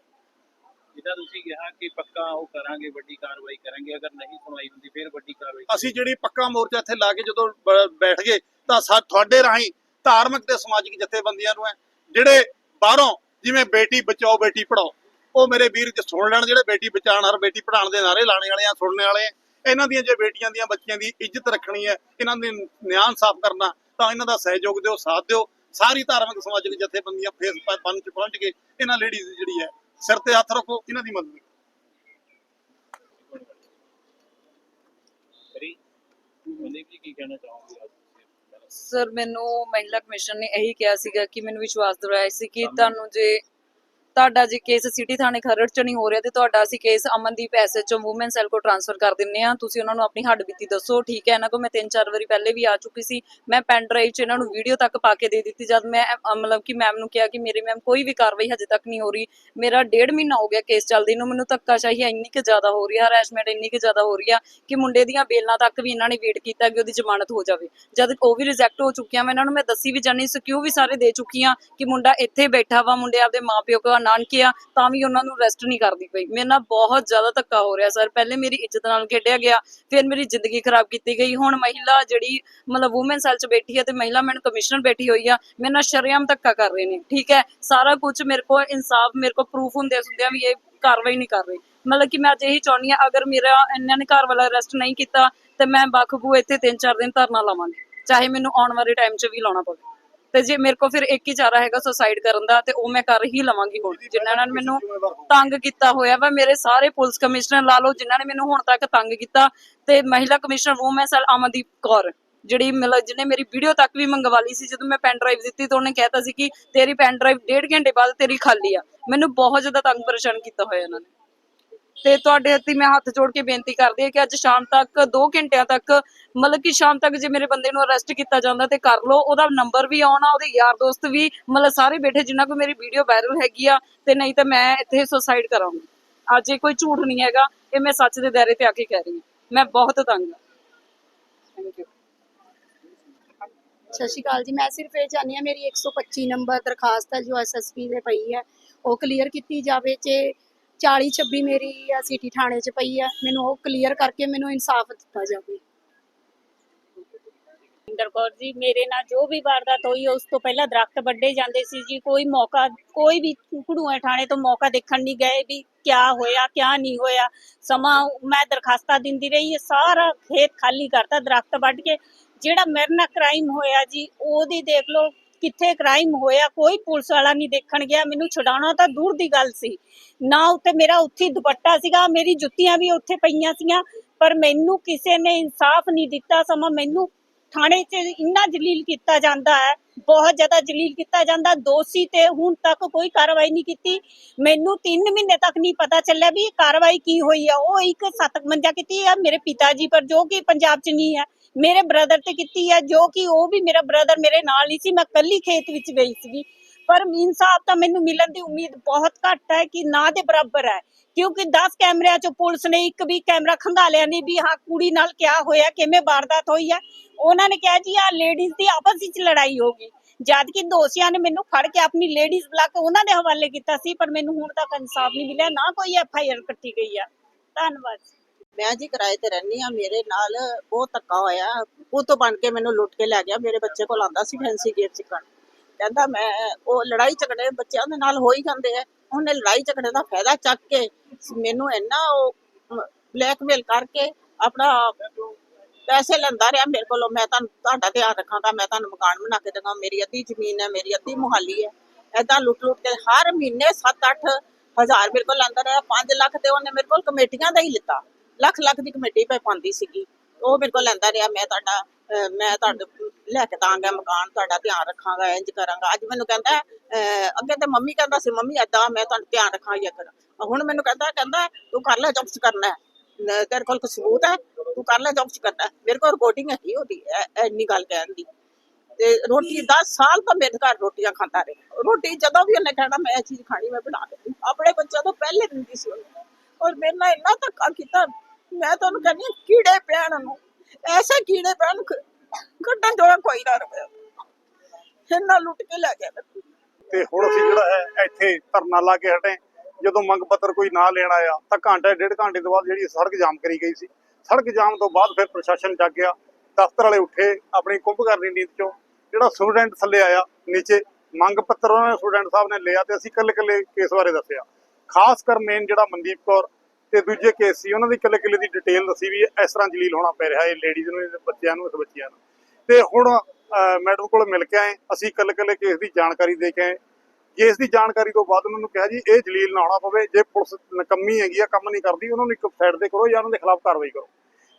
ਜਿੱਦਾਂ ਤੁਸੀਂ ਕਿਹਾ ਕਿ ਪੱਕਾ ਉਹ ਕਰਾਂਗੇ, ਵੱਡੀ ਕਾਰਵਾਈ ਕਰਾਂਗੇ, ਅਗਰ ਨਹੀਂ ਸੁਣਵਾਈ ਹੁੰਦੀ, ਫਿਰ ਵੱਡੀ ਕਾਰਵਾਈ ਅਸੀਂ ਜਿਹੜੀ ਪੱਕਾ ਮੋਰਚਾ ਇੱਥੇ ਲਾ ਕੇ ਜਦੋਂ ਬ- ਬੈਠ ਗਏ, ਤਾਂ ਸਾ, ਤੁਹਾਡੇ ਰਾਹੀਂ ਧਾਰਮਿਕ ਤੇ ਸਮਾਜਿਕ ਜਥੇਬੰਦੀਆਂ ਨੂੰ ਹੈ, ਜਿਹੜੇ ਬਾਹਰੋਂ ਜਿਵੇਂ ਬੇਟੀ ਬਚਾਓ, ਬੇਟੀ ਪੜਾਓ ਉਹ ਮੇਰੇ ਵੀਰ ਚ ਸੁਣ ਲੈਣ ਜਿਹੜੇ ਬੇਟੀ ਬਚਾਉਣ, ਹਰ ਬੇਟੀ ਪੜਾਉਣ ਦੇ ਨਾਰੇ ਲਾਣੇ ਵਾਲੇ ਆ, ਸੁਣਨੇ ਵਾਲੇ ਆ, ਇਹਨਾਂ ਦੀਆਂ ਜੇ ਬੇਟੀਆਂ ਦੀਆਂ ਬੱਚਿਆਂ ਦੀ ਇੱਜ਼ਤ ਰੱਖਣੀ ਹੈ, ਇਹਨਾਂ ਦੇ ਨਿਆਂ ਸਾਫ਼ ਕਰਨਾ, ਤਾਂ ਇਹਨਾਂ ਦਾ ਸਹਿਯੋਗ ਦਿਓ, ਸਾਥ ਦਿਓ, ਸਾਰੀ ਧਾਰਮਿਕ, ਸਮਾਜਿਕ ਜਥੇਬੰਦੀਆਂ ਫੇਸ, ਪ- ਪੰਨ ਚ ਪਹੁੰਚ ਕੇ ਇਹਨਾਂ ਲੇਡੀਜ਼ ਜਿਹੜੀ ਹੈ ਸਿਰ ਤੇ ਹੱਥ ਰੱਖੋ ਇਹਨਾਂ ਦੀ ਮਦਦ? ਸਰ ਮੈਨੂੰ ਮਹਿਲਾ ਕਮਿਸ਼ਨ ਨੇ ਇਹੀ ਕਿਹਾ ਸੀਗਾ ਕਿ ਮੈਨੂੰ ਵਿਸ਼ਵਾਸ ਦਿਵਾਇਆ ਸੀ ਕਿ ਤੁਹਾਨੂੰ ਜੇ ਤੁਹਾਡਾ ਜੇ ਕੇਸ ਸਿਟੀ ਥਾਣੇ ਖਰੜ ਚ ਨਹੀਂ ਹੋ ਰਿਹਾ ਤੇ ਤੁਹਾਡਾ ਅਸੀਂ case Amandeep SHO woman cell ਕੋ ਟ੍ਰਾਂਸਫਰ ਕਰ ਦਿੰਨੇ ਆ ਤੁਸੀਂ ਉਹਨਾਂ ਨੂੰ ਆਪਣੀ ਹੱਡ ਬੀਤੀ ਦੱਸੋ। ਠੀਕ ਹੈ ਇਹਨਾਂ ਕੋ ਮੈਂ ਤਿੰਨ ਚਾਰ ਵਾਰੀ ਪਹਿਲੇ ਵੀ ਆ ਚੁੱਕੀ ਸੀ। ਮੈਂ ਪੈਨ ਡਰਾਈਵ 'ਚ ਇਹਨਾਂ ਨੂੰ ਵੀਡੀਓ ਤੱਕ ਪਾ ਕੇ ਦੇ ਦਿੱਤੀ। ਜਦ ਮੈਂ ਅ, ਮਤਲਬ ਕਿ ਮੈਮ ਨੂੰ ਕਿਹਾ ਕਿ ਮੇਰੀ ਮੈਮ ਕੋਈ ਵੀ ਕਾਰਵਾਈ ਹਜੇ ਤੱਕ ਨਹੀਂ ਹੋ ਰਹੀ। ਮੇਰਾ ਡੇਢ ਮਹੀਨਾ ਹੋ ਗਿਆ ਕੇਸ ਚੱਲਦੇ ਨੂੰ। ਮੈਨੂੰ ਧੱਕਾਸ਼ਾਹੀ ਇੰਨੀ ਕਿ ਜ਼ਿਆਦਾ ਹੋ ਰਹੀ ਹੈ ਹਰੈਸਮੈਂਟ ਇੰਨੀ ਕਿ ਜ਼ਿਆਦਾ ਹੋ ਰਹੀ ਆ ਕਿ ਮੁੰਡੇ ਦੀਆਂ ਬੇਲਾਂ ਤੱਕ ਵੀ ਇਹਨਾਂ ਨੇ ਵੇਟ ਕੀਤਾ ਕਿ ਉਹਦੀ ਜ਼ਮਾਨਤ ਹੋ ਜਾਵੇ। ਜਦ ਉਹ ਵੀ ਰਿਜੈਕਟ ਹੋ ਚੁੱਕੀਆਂ ਮੈਂ ਇਹਨਾਂ ਨੂੰ ਮੈਂ ਦੱਸੀ ਵੀ ਜਾਨੀ ਸਿਕਿਉ ਵੀ ਸਾਰੇ ਦੇ ਚੁੱਕੀ ਚੁੱਕੀਆਂ ਕਿ ਮੁੰਡਾ ਇੱਥੇ ਬੈਠਾ ਵਾ। ਮੁੰਡੇ ਆਪਦੇ ਮਾਪਿਓ ਕੋ ਨਾਨਕੇ ਆ ਤਾਂ ਵੀ ਉਹਨਾਂ ਨੂੰ ਰੈਸਟ ਨਹੀਂ ਕਰਦੀ ਪਈ। ਮੇਰੇ ਨਾਲ ਬਹੁਤ ਜ਼ਿਆਦਾ ਧੱਕਾ ਹੋ ਰਿਹਾ ਸਰ। ਪਹਿਲੇ ਮੇਰੀ ਇੱਜ਼ਤ ਨਾਲ ਖੇਡਿਆ ਗਿਆ, ਫਿਰ ਮੇਰੀ ਜ਼ਿੰਦਗੀ ਖਰਾਬ ਕੀਤੀ ਗਈ। ਹੁਣ ਮਹਿਲਾ ਜਿਹੜੀ, ਮਤਲਬ ਔਮਨ ਸੈਲ 'ਚ ਬੈਠੀ ਹੈ ਤੇ ਮਹਿਲਾ ਮੈਨ ਕਮਿਸ਼ਨਰ ਬੈਠੀ ਹੋਈ ਆ, ਮੇਰੇ ਨਾਲ ਸ਼ਰੇਆਮ ਧੱਕਾ ਕਰ ਰਹੇ ਨੇ, ਠੀਕ ਹੈ? ਸਾਰਾ ਕੁਝ ਮੇਰੇ ਕੋਲ ਇਨਸਾਫ, ਮੇਰੇ ਕੋਲ ਪ੍ਰੂਫ ਹੁੰਦੇ ਸੁਣਦਿਆਂ ਵੀ ਇਹ ਕਾਰਵਾਈ ਨਹੀਂ ਕਰ ਰਹੀ। ਮਤਲਬ ਕਿ ਮੈਂ ਅੱਜ ਇਹੀ ਚਾਹੁੰਦੀ ਆ ਅਗਰ ਮੇਰਾ ਇਹਨਾਂ ਨੇ ਘਰ ਵਾਲਾ ਅਰੈਸਟ ਨਹੀਂ ਕੀਤਾ, ਤੇ ਮੈਂ ਬਖਬੂ ਇੱਥੇ 3-4 ਦਿਨ ਧਰਨਾ ਲਾਵਾਂਗੀ। ਚਾਹੇ ਮੈਨੂੰ ਆਉਣ ਵਾਲੇ ਟਾਈਮ 'ਚ ਵੀ ਲਾਉਣਾ ਪਵੇ। ਤੇ ਜੇ ਮੇਰੇ ਕੋਲ ਫਿਰ ਇੱਕ ਹੀ ਚਾਰਾ ਹੈਗਾ ਸੁਸਾਈਡ ਕਰਨ ਦਾ, ਤੇ ਉਹ ਮੈਂ ਕਰ ਹੀ ਲਵਾਂਗੀ ਹੁਣ। ਜਿਨ੍ਹਾਂ ਨੇ ਮੈਨੂੰ ਤੰਗ ਕੀਤਾ ਹੋਇਆ ਵਾ, ਮੇਰੇ ਸਾਰੇ ਪੁਲਿਸ ਕਮਿਸ਼ਨਰ ਲਾ ਲਓ, ਜਿਨ੍ਹਾਂ ਨੇ ਮੈਨੂੰ ਹੁਣ ਤੱਕ ਤੰਗ ਕੀਤਾ। ਤੇ ਮਹਿਲਾ commissioner woman cell Amandeep Kaur, ਜਿਹੜੀ ਮਤਲਬ ਜਿਹਨੇ ਮੇਰੀ ਵੀਡੀਓ ਤੱਕ ਵੀ ਮੰਗਵਾ ਲਈ ਸੀ, ਜਦੋਂ ਮੈਂ ਪੈਨ ਡਰਾਈਵ ਦਿੱਤੀ, ਤਾਂ ਉਹਨੇ ਕਹਿਤਾ ਸੀ ਕਿ ਤੇਰੀ ਪੈਨ ਡਰਾਈਵ ਡੇਢ ਘੰਟੇ ਬਾਅਦ ਤੇਰੀ ਖਾਲੀ ਆ। ਮੈਨੂੰ ਬਹੁਤ ਜ਼ਿਆਦਾ ਤੰਗ ਪਰੇਸ਼ਾਨ ਕੀਤਾ ਹੋਇਆ ਇਹਨਾਂ ਨੇ। ਤੇ ਤੁਹਾਡੇ ਹੱਥੀ ਮੈਂ ਹੱਥ ਜੋੜ ਕੇ ਬੇਨਤੀ ਕਰਦੀ ਹਾਂ ਕਿ ਅੱਜ ਸ਼ਾਮ ਤੱਕ 2 ਘੰਟਿਆਂ ਤੱਕ, ਮਤਲਬ ਕਿ ਸ਼ਾਮ ਤੱਕ ਜੇ ਮੇਰੇ ਬੰਦੇ ਨੂੰ ਅਰੈਸਟ ਕੀਤਾ ਜਾਂਦਾ ਤੇ ਕਰ ਲਓ, ਉਹਦਾ ਨੰਬਰ ਵੀ ਆਉਣਾ, ਉਹਦੇ ਯਾਰ ਦੋਸਤ ਵੀ, ਮਤਲਬ ਸਾਰੇ ਬੈਠੇ ਜਿਨ੍ਹਾਂ ਕੋ ਮੇਰੀ ਵੀਡੀਓ ਵਾਇਰਲ ਹੈਗੀ ਆ ਤੇ ਨਹੀਂ ਤਾਂ ਮੈਂ ਇੱਥੇ ਸੁਸਾਈਡ ਕਰਾਂਗੀ। ਅੱਜ ਇਹ ਕੋਈ ਝੂਠ ਨਹੀਂ ਹੈਗਾ, ਇਹ ਮੈਂ ਸੱਚ ਦੇ ਦਾਇਰੇ ਤੇ ਆ ਕੇ ਕਹਿ ਰਹੀ ਹਾਂ। ਮੈਂ ਬਹੁਤ ਤੰਗ ਹਾਂ ਥੈਂਕ ਯੂ ਸਤਿ ਸ਼੍ਰੀ ਅਕਾਲ ਜੀ, ਮੈਂ ਸਿਰਫ ਇਹ ਚਾਹੁੰਦੀ ਹਾਂ ਮੇਰੀ 125 ਨੰਬਰ ਦਰਖਾਸਤ ਹੈ ਜੋ ਐਸਐਸਪੀ ਦੇ ਪਈ ਹੈ, ਉਹ ਕਲੀਅਰ ਕੀਤੀ ਜਾਵੇ ਜੇ 40 26 ਮੇਰੀ ਆ ਸਿਟੀ ਥਾਣੇ 'ਚ ਪਈ ਹੈ ਮੈਨੂੰ ਉਹ ਕਲੀਅਰ ਕਰਕੇ ਮੈਨੂੰ ਇਨਸਾਫ ਦਿੱਤਾ ਜਾਵੇ। ਇੰਦਰ ਕੌਰ ਜੀ, ਮੇਰੇ ਨਾਲ ਜੋ ਵੀ ਵਾਰਦਾਤ ਹੋਈ, ਉਸ ਤੋਂ ਪਹਿਲਾਂ ਦਰਖਤ ਵੱਡੇ ਜਾਂਦੇ ਸੀ ਜੀ। ਕੋਈ ਮੌਕਾ, ਕੋਈ ਵੀ ਘੜੂਏ ਥਾਣੇ ਤੋਂ ਮੌਕਾ ਦੇਖਣ ਨਹੀਂ ਗਏ ਵੀ ਕਿਆ ਹੋਇਆ, ਕਿਆ ਨਹੀਂ ਹੋਇਆ। ਸਮਾਂ ਮੈਂ ਦਰਖਾਸਤਾਂ ਦਿੰਦੀ ਰਹੀ, ਸਾਰਾ ਖੇਤ ਖਾਲੀ ਕਰਤਾ ਦਰਖਤ ਵੱਢ ਕੇ। ਜਿਹੜਾ ਮੇਰੇ ਨਾਲ ਕ੍ਰਾਈਮ ਹੋਇਆ ਜੀ, ਉਹਦੀ ਦੇਖ ਲਓ ਕਿੱਥੇ ਕ੍ਰਾਈਮ ਹੋਇਆ, ਕੋਈ ਪੁਲਿਸ ਵਾਲਾ ਨਹੀਂ ਦੇਖਣ ਗਿਆ, ਮੈਨੂੰ ਛਡਾਉਣਾ ਤਾਂ ਦੂਰ ਦੀ ਗੱਲ ਸੀ। ਨਾ ਉੱਤੇ ਮੇਰਾ ਉੱਥੇ ਦੁਪੱਟਾ ਸੀਗਾ, ਮੇਰੀ ਜੁੱਤੀਆਂ ਵੀ ਉੱਥੇ ਪਈਆਂ ਸੀਗੀਆਂ ਪਰ ਮੈਨੂੰ ਕਿਸੇ ਨੇ ਇਨਸਾਫ ਨਹੀਂ ਦਿੱਤਾ ਸਮਾਂ। ਮੈਨੂੰ ਥਾਣੇ 'ਚ ਇੰਨਾ ਜਲੀਲ ਕੀਤਾ ਜਾਂਦਾ ਹੈ, ਬਹੁਤ ਜ਼ਿਆਦਾ ਜਲੀਲ ਕੀਤਾ ਜਾਂਦਾ। ਦੋਸ਼ੀ ਤੇ ਹੁਣ ਤੱਕ ਕੋਈ ਕਾਰਵਾਈ ਨਹੀਂ ਕੀਤੀ। ਮੈਨੂੰ 3 ਮਹੀਨੇ ਤੱਕ ਨਹੀਂ ਪਤਾ ਚੱਲਿਆ ਵੀ ਕਾਰਵਾਈ ਕੀ ਹੋਈ ਆ। ਉਹ ਇੱਕ ਸਤਕ ਮੰਜਾ ਕੀਤੀ ਆ ਮੇਰੇ ਪਿਤਾ ਜੀ ਪਰ ਜੋ ਕਿ ਪੰਜਾਬ 'ਚ ਨਹੀਂ ਹੈ। ਮੇਰੇ ਬ੍ਰਦਰ ਤੇ ਕੀਤੀ ਹੈ ਜੋ ਕਿ ਉਹ ਵੀ ਮੇਰਾ ਬ੍ਰਦਰ ਮੇਰੇ ਨਾਲ ਨਹੀਂ ਸੀ, ਮੈਂ ਕੱਲੀ ਖੇਤ ਵਿੱਚ ਗਈ ਸੀਗੀ। ਪਰ ਇਨਸਾਫ ਤਾਂ ਮੈਨੂੰ ਮਿਲਣ ਦੀ ਉਮੀਦ ਬਹੁਤ ਘੱਟ ਹੈ ਕਿ ਨਾ ਦੇ ਬਰਾਬਰ ਹੈ। ਕਿਉਂਕਿ 10 ਕੈਮਰਿਆਂ ਚੋਂ ਪੁਲਿਸ ਨੇ ਇੱਕ ਵੀ ਕੈਮਰਾ ਖੰਗਾਲਿਆ ਨਹੀਂ ਵੀ ਹਾਂ, ਕੁੜੀ ਨਾਲ ਕਿਆ ਹੋਇਆ, ਕਿਵੇਂ ਵਾਰਦਾਤ ਹੋਈ ਹੈ। ਉਹਨਾਂ ਨੇ ਕਿਹਾ ਜੀ ਆ ਲੇਡੀਜ਼ ਦੀ ਆਪਸ ਵਿੱਚ ਲੜਾਈ ਹੋ ਗਈ। ਜਦ ਕਿ ਦੋਸ਼ੀਆਂ ਨੇ ਮੈਨੂੰ ਫੜ ਕੇ ਆਪਣੀ ਲੇਡੀਜ਼ ਬੁਲਾ ਕੇ ਉਹਨਾਂ ਦੇ ਹਵਾਲੇ ਕੀਤਾ ਸੀ, ਪਰ ਮੈਨੂੰ ਹੁਣ ਤੱਕ ਇਨਸਾਫ ਨਹੀਂ ਮਿਲਿਆ, ਨਾ ਕੋਈ ਐਫ ਆਈ ਆਰ ਕੱਟੀ ਗਈ ਆ। ਧੰਨਵਾਦ। ਮੈਂ ਜੀ ਕਿਰਾਏ ਤੇ ਰਹਿੰਦੀ ਆ ਮੇਰੇ ਨਾਲ ਬਹੁਤ ਧੱਕਾ ਹੋਇਆ। ਉਹ ਤੋਂ ਬਣ ਕੇ ਮੈਨੂੰ ਲੁੱਟ ਕੇ ਲੈ ਗਿਆ। ਮੇਰੇ ਬੱਚੇ ਕੋਲ ਆਂਦਾ ਸੀ ਫੈਂਸੀ ਗੇਟ ਸਿੱਖਣ। ਕਹਿੰਦਾ ਮੈਂ, ਉਹ ਲੜਾਈ ਝਗੜੇ ਬੱਚਿਆਂ ਦੇ ਨਾਲ ਹੋ ਹੀ ਜਾਂਦੇ ਆ। ਉਹਨੇ ਲੜਾਈ ਝਗੜੇ ਦਾ ਫਾਇਦਾ ਚੱਕ ਕੇ ਮੈਨੂੰ ਇੰਨਾ ਉਹ ਬਲੈਕਮੇਲ ਕਰਕੇ ਆਪਣਾ ਪੈਸੇ ਲੈਂਦਾ ਰਿਹਾ ਮੇਰੇ ਕੋਲੋਂ। ਮੈਂ ਤੁਹਾਨੂੰ, ਤੁਹਾਡਾ ਧਿਆਨ ਰੱਖਾਂਗਾ, ਮੈਂ ਤੁਹਾਨੂੰ ਮਕਾਨ ਬਣਾ ਕੇ ਦੇਵਾਂ। ਮੇਰੀ ਅੱਧੀ ਜ਼ਮੀਨ ਹੈ, ਮੇਰੀ ਅੱਧੀ ਮੁਹਾਲੀ ਹੈ। ਐਦਾਂ ਲੁੱਟ ਲੁੱਟ ਕੇ ਹਰ ਮਹੀਨੇ 7-8 ਹਜ਼ਾਰ ਮੇਰੇ ਕੋਲ ਲੈਂਦਾ ਰਿਹਾ। 5 ਲੱਖ ਤੇ ਉਹਨੇ ਮੇਰੇ ਕੋਲ ਕਮੇਟੀਆਂ ਦਾ ਹੀ ਲਿੱਤਾ। ਲੱਖ ਲੱਖ ਦੀ ਕਮੇਟੀ ਪੈ ਪਾਉਂਦੀ ਸੀਗੀ। ਉਹ ਮੇਰੇ ਕੋਲ ਲੈਂਦਾ ਰਿਹਾ, ਮੈਂ ਤੁਹਾਡਾ ਮੈਂ ਤੁਹਾਡੇ ਲੈ ਕੇ ਦਾਂਗਾ ਮਕਾਨ, ਤੁਹਾਡਾ ਧਿਆਨ ਰੱਖਾਂਗਾ ਇੰਜ ਕਰਾਂਗਾ। ਅੱਜ ਮੈਨੂੰ ਕਹਿੰਦਾ ਅੱਗੇ ਤੇ ਮੰਮੀ ਕਹਿੰਦਾ ਸੀ, ਮੰਮੀ, ਏਦਾਂ ਮੈਂ ਤੁਹਾਨੂੰ ਧਿਆਨ ਰੱਖਾਂ ਜਾਂ ਕਰਾਂ ਹੁਣ ਮੈਨੂੰ ਕਹਿੰਦਾ ਕਹਿੰਦਾ, ਤੂੰ ਕਰ ਲੈ ਜੋ ਕਰਨਾ ਤੇਰੇ ਕੋਲ ਕੋਈ ਸਬੂਤ ਹੈ? ਤੂੰ ਕਰ ਲੈ ਜੋ ਕੁਛ ਕਰਨਾ ਮੇਰੇ ਕੋਲ ਰਿਕਾਰਡਿੰਗ ਹੈਗੀ ਉਹਦੀ, ਐ- ਗੱਲ ਕਹਿਣ ਦੀ। ਤੇ ਰੋਟੀ 10 ਸਾਲ ਤੋਂ ਮੇਰੇ ਘਰ ਰੋਟੀਆਂ ਖਾਂਦਾ ਰਿਹਾ। ਰੋਟੀ ਜਦੋਂ ਵੀ ਉਹਨੇ ਕਹਿਣਾ, ਮੈਂ ਇਹ ਚੀਜ਼ ਖਾਣੀ, ਮੈਂ ਬਣਾ ਦਿੰਦੀ। ਆਪਣੇ ਬੱਚਿਆਂ ਤੋਂ ਪਹਿਲੇ ਦਿੰਦੀ ਸੀ ਉਹਨੂੰ। ਔਰ ਮੇਰੇ ਨਾਲ ਇੰਨਾ ਧੱਕਾ ਕੀਤਾ ਮੈਂ ਤੁਹਾਨੂੰ ਕਹਿੰਦੀ ਕੀੜੇ ਪੈਣ ਨੂੰ, ਐਸੇ ਕੀੜੇ ਪੈਣ ਕੱਢਣ ਜੋਗਾ ਕੋਈ ਨਾ ਰਵੇ। ਇੰਨਾ ਲੁੱਟ ਕੇ ਲੈ ਗਿਆ ਤੇ ਹੁਣ ਅਸੀਂ ਜਿਹੜਾ ਹੈ, ਇੱਥੇ ਧਰਨਾ ਲਾ ਕੇ ਹਟੇ। ਜਦੋਂ ਮੰਗ ਪੱਤਰ ਕੋਈ ਨਾ ਲੈਣ ਆਇਆ, ਤਾਂ ਘੰਟਾ, ਡੇਢ ਘੰਟੇ ਤੋਂ ਬਾਅਦ ਜਿਹੜੀ ਸੜਕ ਜਾਮ ਕਰੀ ਗਈ ਸੀ। ਸੜਕ ਜਾਮ ਤੋਂ ਬਾਅਦ ਫਿਰ ਪ੍ਰਸ਼ਾਸਨ ਜਾਗ ਗਿਆ ਦਫ਼ਤਰ ਵਾਲੇ ਉੱਠੇ, ਆਪਣੀ ਕੁੰਭ ਕਰਨੀ ਨੀਤ ਚੋਂ। ਜਿਹੜਾ ਸਟੂਡੈਂਟ ਥੱਲੇ ਆਇਆ, ਨੀਚੇ, ਮੰਗ ਪੱਤਰ ਉਹਨਾਂ ਨੇ ਸਟੂਡੈਂਟ ਸਾਹਿਬ ਨੇ ਲਿਆ ਤੇ ਅਸੀਂ ਕੱਲੇ ਕੱਲੇ ਕੇਸ ਬਾਰੇ ਦੱਸਿਆ। ਖਾਸ ਕਰ ਮੇਨ ਜਿਹੜਾ ਮਨਦੀਪ ਕੌਰ ਤੇ ਦੂਜੇ ਕੇਸ ਸੀ, ਉਹਨਾਂ ਦੀ ਕੱਲੇ ਕੱਲੇ ਦੀ ਡਿਟੇਲ ਦੱਸੀ ਵੀ ਇਸ ਤਰ੍ਹਾਂ ਜਲੀਲ ਹੋਣਾ ਪੈ ਰਿਹਾ ਇਹ ਲੇਡੀਜ਼ ਨੂੰ, ਇਹ ਬੱਚਿਆਂ ਨੂੰ, ਇਸ ਬੱਚਿਆਂ ਨੂੰ। ਤੇ ਹੁਣ ਮੈਡਮ ਕੋਲ ਮਿਲ ਕੇ ਆਏ, ਅਸੀਂ ਕੱਲੇ ਕੱਲੇ ਕੇਸ ਦੀ ਜਾਣਕਾਰੀ ਦੇ ਕੇ ਆਏ। ਕੇਸ ਦੀ ਜਾਣਕਾਰੀ ਤੋਂ ਬਾਅਦ ਉਹਨਾਂ ਨੂੰ ਕਿਹਾ ਜੀ, ਇਹ ਜਲੀਲ ਨਾ ਹੋਣਾ ਪਵੇ, ਜੇ ਪੁਲਿਸ ਨਕੰਮੀ ਹੈਗੀ ਆ, ਕੰਮ ਨਹੀਂ ਕਰਦੀ, ਉਹਨਾਂ ਨੂੰ ਇੱਕ ਸਾਈਡ ਤੇ ਕਰੋ ਜਾਂ ਉਹਨਾਂ ਦੇ ਖਿਲਾਫ ਕਾਰਵਾਈ ਕਰੋ।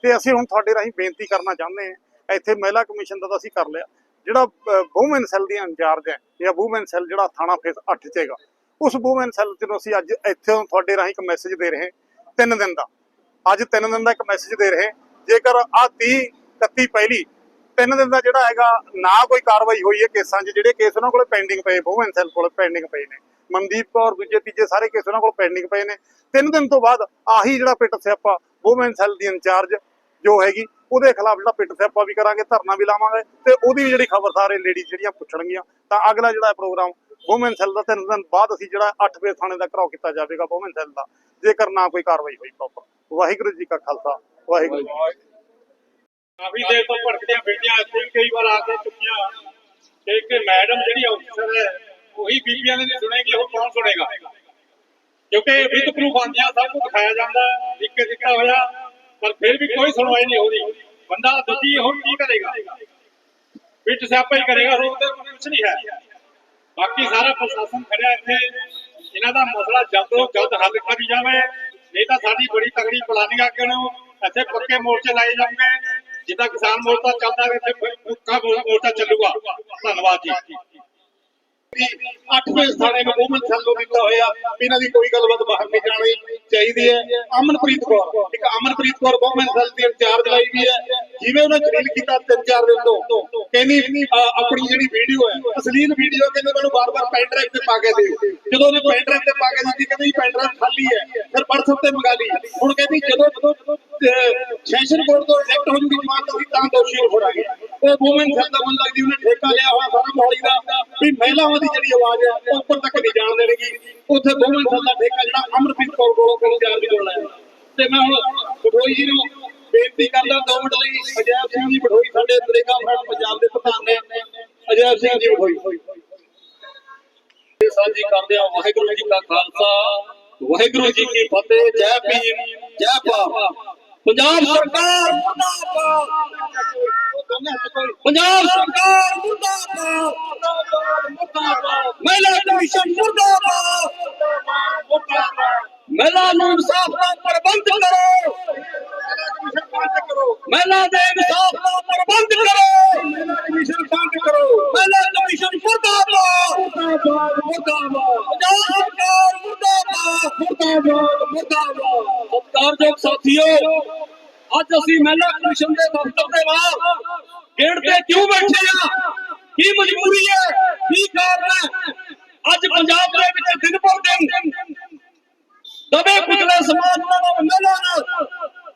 ਤੇ ਅਸੀਂ ਹੁਣ ਤੁਹਾਡੇ ਰਾਹੀਂ ਬੇਨਤੀ ਕਰਨਾ ਚਾਹੁੰਦੇ ਹਾਂ, ਇੱਥੇ ਮਹਿਲਾ ਕਮਿਸ਼ਨ ਦਾ ਤਾਂ ਅਸੀਂ ਕਰ ਲਿਆ। ਜਿਹੜਾ ਵੂਮਨ ਸੈੱਲ ਦੀ ਇੰਚਾਰਜ ਹੈ, ਜਾਂ ਵੂਮਨ ਸੈੱਲ ਜਿਹੜਾ ਥਾਣਾ ਫੇਸ 8 ਚ ਹੈਗਾ, ਉਸ ਵੂਮਨ ਸੈੱਲ ਨੂੰ ਅਸੀਂ ਅੱਜ ਇੱਥੇ ਤੁਹਾਡੇ ਰਾਹੀਂ ਇੱਕ ਮੈਸੇਜ ਦੇ ਰਹੇ ਹਾਂ। ਤਿੰਨ ਦਿਨ ਦਾ। ਅੱਜ ਤਿੰਨ ਦਿਨ ਦਾ ਇੱਕ ਮੈਸੇਜ ਦੇ ਰਹੇ। ਜੇਕਰ ਆ 30 31 ਪਹਿਲੀ, ਤਿੰਨ ਦਿਨ ਦਾ ਜਿਹੜਾ ਹੈਗਾ, ਨਾ ਕੋਈ ਕਾਰਵਾਈ ਹੋਈ ਹੈ ਕੇਸਾਂ 'ਚ, ਜਿਹੜੇ ਕੇਸ ਉਹਨਾਂ ਕੋਲੇ ਪੈਂਡਿੰਗ ਪਏ ਵੂਮਨ ਸੈੱਲ ਕੋਲੇ ਪੈਂਡਿੰਗ ਪਏ ਨੇ। ਮਨਦੀਪ ਕੌਰ, ਦੂਜੇ, ਤੀਜੇ ਸਾਰੇ ਕੇਸ ਉਹਨਾਂ ਕੋਲ ਪੈਂਡਿੰਗ ਪਏ ਨੇ। ਤਿੰਨ ਦਿਨ ਤੋਂ ਬਾਅਦ ਆਹੀ ਜਿਹੜਾ ਪਿੱਟ ਸਿਆਪਾ ਵੂਮਨ ਸੈੱਲ ਦੀ ਇੰਚਾਰਜ ਜੋ ਹੈਗੀ, ਉਹਦੇ ਖਿਲਾਫ ਜਿਹੜਾ ਪਿੱਟ ਸਿਆਪਾ ਵੀ ਕਰਾਂਗੇ, ਧਰਨਾ ਵੀ ਲਾਵਾਂਗੇ ਤੇ ਉਹਦੀ ਵੀ ਜਿਹੜੀ ਖਬਰ ਸਾਰੇ ਲੇਡੀ ਜਿਹੜੀਆਂ ਪੁੱਛਣਗੀਆਂ, ਤਾਂ ਅਗਲਾ ਜਿਹੜਾ ਪ੍ਰੋਗਰਾਮ ਵੂਮਨ ਸੈੱਲ ਦਾ ਤਿੰਨ ਦਿਨ ਬਾਅਦ ਅਸੀਂ ਜਿਹੜਾ 8 ਵਜੇ ਥਾਣੇ ਦਾ ਘਰਾਓ ਕੀਤਾ ਜਾਵੇਗਾ ਵੂਮਨ ਸੈੱਲ ਦਾ। ਜੇਕਰ ਨਾ ਕੋਈ ਕਾਰਵਾਈ ਹੋਈ ਪ੍ਰੋਪਰ ਵਾਹਿਗੁਰੂ ਜੀ ਕਾ ਖਾਲਸਾ। ਵਾਹਿਗੁਰੂ ਜੀ ਕਾਫੀ ਦੇਰ ਤੋਂ ਭੜਕਦੀਆਂ ਫਿਰਦੀਆਂ ਇੱਥੇ ਕਈ ਵਾਰ ਆ ਕੇ ਚੁੱਕੀਆਂ। ਤੇ ਇੱਕ ਮੈਡਮ ਜਿਹੜੀ ਅਫਸਰ ਹੈ ਉਹੀ ਬੀਬੀਆਂ ਨੇ ਨਹੀਂ ਸੁਣੇਗੀ ਉਹ ਕੌਣ ਸੁਣੇਗਾ? ਕਿਉਂਕਿ ਵਿਦ ਪ੍ਰੂਫ ਆਂਦਿਆਂ ਸਭ ਕੁਝ ਦਿਖਾਇਆ ਜਾਂਦਾ ਹੈ, ਦਿੱਤਾ ਹੋਇਆ ਪਰ ਫਿਰ ਵੀ ਕੋਈ ਸੁਣਵਾਈ ਨਹੀਂ ਹੋ ਰਹੀ। ਬੰਦਾ ਦੁਖੀ ਹੁਣ ਕੀ ਕਰੇਗਾ? ਵਿੱਚ ਸਿਆਪਾ ਹੀ ਕਰੇਗਾ ਰੋਕ ਤੇ ਕੁਝ ਨਹੀਂ ਹੈ। ਬਾਕੀ ਸਾਰਾ ਪ੍ਰਸ਼ਾਸਨ ਖੜਿਆ ਇੱਥੇ। ਇਹਨਾਂ ਦਾ ਮਸਲਾ ਜਲਦ ਤੋਂ ਜਲਦ ਹੱਲ ਕਰੀ ਜਾਵੇ। ਨਹੀਂ ਤਾਂ ਸਾਡੀ ਬੜੀ ਤਕੜੀ ਪਲਾਨਿੰਗ ਅੱਗੇ ਨੂੰ ਇੱਥੇ ਪੱਕੇ ਮੋਰਚੇ ਲਾਏ ਜਾਣਗੇ। ਜਿੱਦਾਂ ਕਿਸਾਨ ਮੋਰਚਾ ਚੱਲਦਾ ਇੱਥੇ ਪੱਕਾ ਮੋਰਚਾ ਚੱਲੂਗਾ। ਧੰਨਵਾਦ ਜੀ। ਅੱਠਵੇਂ ਸਥਾਨੇ ਨੂੰ ਵੂਮਨ ਸੈੱਲ ਦਿੱਤਾ ਹੋਇਆ, ਇਹਨਾਂ ਦੀ ਕੋਈ ਗੱਲਬਾਤ ਬਾਹਰ ਨਹੀਂ ਜਾਣੀ ਚਾਹੀਦੀ ਹੈ। ਅਮਨਪ੍ਰੀਤ ਕੌਰ, ਇੱਕ ਅਮਨਪ੍ਰੀਤ ਕੌਰ ਵੂਮਨ ਸੈੱਲ ਦੀ ਇੰਚਾਰਜ ਲਾਈ ਵੀ ਹੈ। ਜਿਵੇਂ ਉਹਨੇ ਜਲੀਲ ਕੀਤਾ ਤਿੰਨ ਚਾਰ ਦਿਨ ਤੋਂ, ਕਹਿੰਦੀ ਆਪਣੀ ਜਿਹੜੀ ਵੀਡੀਓ ਹੈ, ਅਸਲੀਲ ਵੀਡੀਓ ਕਹਿੰਦੇ ਮੈਨੂੰ ਬਾਰ-ਬਾਰ ਪੈਨ ਡਰਾਈਵ ਤੇ ਪਾ ਕੇ ਦੇ। ਜਦੋਂ ਉਹਨੇ ਪੈਨ ਡਰਾਈਵ ਤੇ ਪਾ ਕੇ ਦਿੱਤੀ, ਕਹਿੰਦੀ ਪੈਨ ਡਰਾਈਵ ਖਾਲੀ ਹੈ, ਫਿਰ WhatsApp ਤੇ ਮੰਗਾ ਲਈ। ਹੁਣ ਕਹਿੰਦੀ ਜਦੋਂ ਸੈਸ਼ਨ ਕੋਰਟ ਤੋਂ ਰਿਜੈਕਟ ਹੋ ਜੂਗੀ ਜਮਾਨਤ ਅਸੀਂ ਤਾਂ ਦੋਸ਼ੀ ਹੋ ਫੜਾਂਗੇ ਉਹ ਵੂਮਨ ਸੈੱਲ ਦਾ ਮਨ ਲੱਗਦੀ ਉਹਨੇ ਠੇਕਾ ਲਿਆ ਹੋਇਆ ਸਾਰਾ ਮੋਹਾਲੀ ਦਾ। ਵੀ ਮਹਿਲਾਵਾਂ ਦੀ ਜਿਹੜੀ ਆਵਾਜ਼ ਹੈ, ਉਹ ਉੱਪਰ ਤੱਕ ਨਹੀਂ ਜਾਣ ਦੇਣਗੀ ਉੱਥੇ ਵੂਮਨ ਸੈੱਲ ਦਾ ਠੇਕਾ ਜਿਹੜਾ ਅਮਰਪ੍ਰੀਤ ਕੌਰ ਕੋਲੋਂ ਕੋਲ ਚਾਰ ਦੀ ਕੋਲ ਤੇ ਮੈਂ ਹੁਣ ਬਠੋਈ ਜੀ ਨੂੰ ਬੇਨਤੀ ਕਰਦਾ, ਦੋ ਮਿੰਟ ਲਈ ਅਜੈਬ ਸਿੰਘ ਜੀ ਬਠੋਈ ਸਾਡੇ ਨਰੇਗਾ ਫਰੰਟ ਪੰਜਾਬ ਦੇ ਪ੍ਰਧਾਨ ਨੇ। ਅਜੈਬ ਸਿੰਘ ਜੀ ਬਠੋਈ ਸਾਂਝੀ ਕਰਦੇ ਹਾਂ, ਵਾਹਿਗੁਰੂ ਜੀ ਕਾ ਖਾਲਸਾ, ਵਾਹਿਗੁਰੂ ਜੀ ਕੀ ਫਤਿਹ, ਜੈ ਭੀਮ, ਜੈ ਭਾਰਤ। ਪੰਜਾਬ ਸਰਕਾਰ ਮੁਰਦਾਬਾਦ। ਪੰਜਾਬ ਸਰਕਾਰ ਮੁਰਦਾਬਾਦ। ਮਹਿਲਾ ਕਮਿਸ਼ਨ ਮੁਰਦਾਬਾਦ। ਮਹਿਲਾ ਨੂੰ ਇਨਸਾਫ ਦਾ ਪ੍ਰਬੰਧ ਕਰੋ ਮਹਿਲਾ ਦੇ ਇਨਸਾਫ ਦਾ ਪ੍ਰਬੰਧ ਕਰੋ ਮਹਿਲਾ ਕਮਿਸ਼ਨ ਬੰਦ ਕਰੋ ਮਹਿਲਾ ਕਮਿਸ਼ਨ ਮੁਰਦਾਬਾਦ ਮੁਰਦਾਬਾਦ ਮੁਰਦਾਬਾਦ ਪੰਜਾਬ ਸਰਕਾਰ ਮੁਰਦਾਬਾਦ ਮੁਰਦਾਬਾਦ ਮੁਰਦਾਬਾਦ ਸਤਿਕਾਰਯੋਗ ਸਾਥੀਓ ਅੱਜ ਅਸੀਂ ਮਹਿਲਾ ਕਮਿਸ਼ਨ ਦੇ ਦਫ਼ਤਰ ਦੇ ਬਾਹਰ ਗੇਟ ਤੇ ਕਿਉਂ ਬੈਠੇ ਆ ਕੀ ਮਜਬੂਰੀ ਹੈ ਕੀ ਕਾਰਨ ਹੈ ਅੱਜ ਪੰਜਾਬ ਦੇ ਵਿੱਚ ਦਿਨ ਪਰ ਦਿਨ ਦਬੇ ਕੁਚਲੇ ਸਮਾਜ ਨਾਲ ਮਹਿਲਾ ਨਾਲ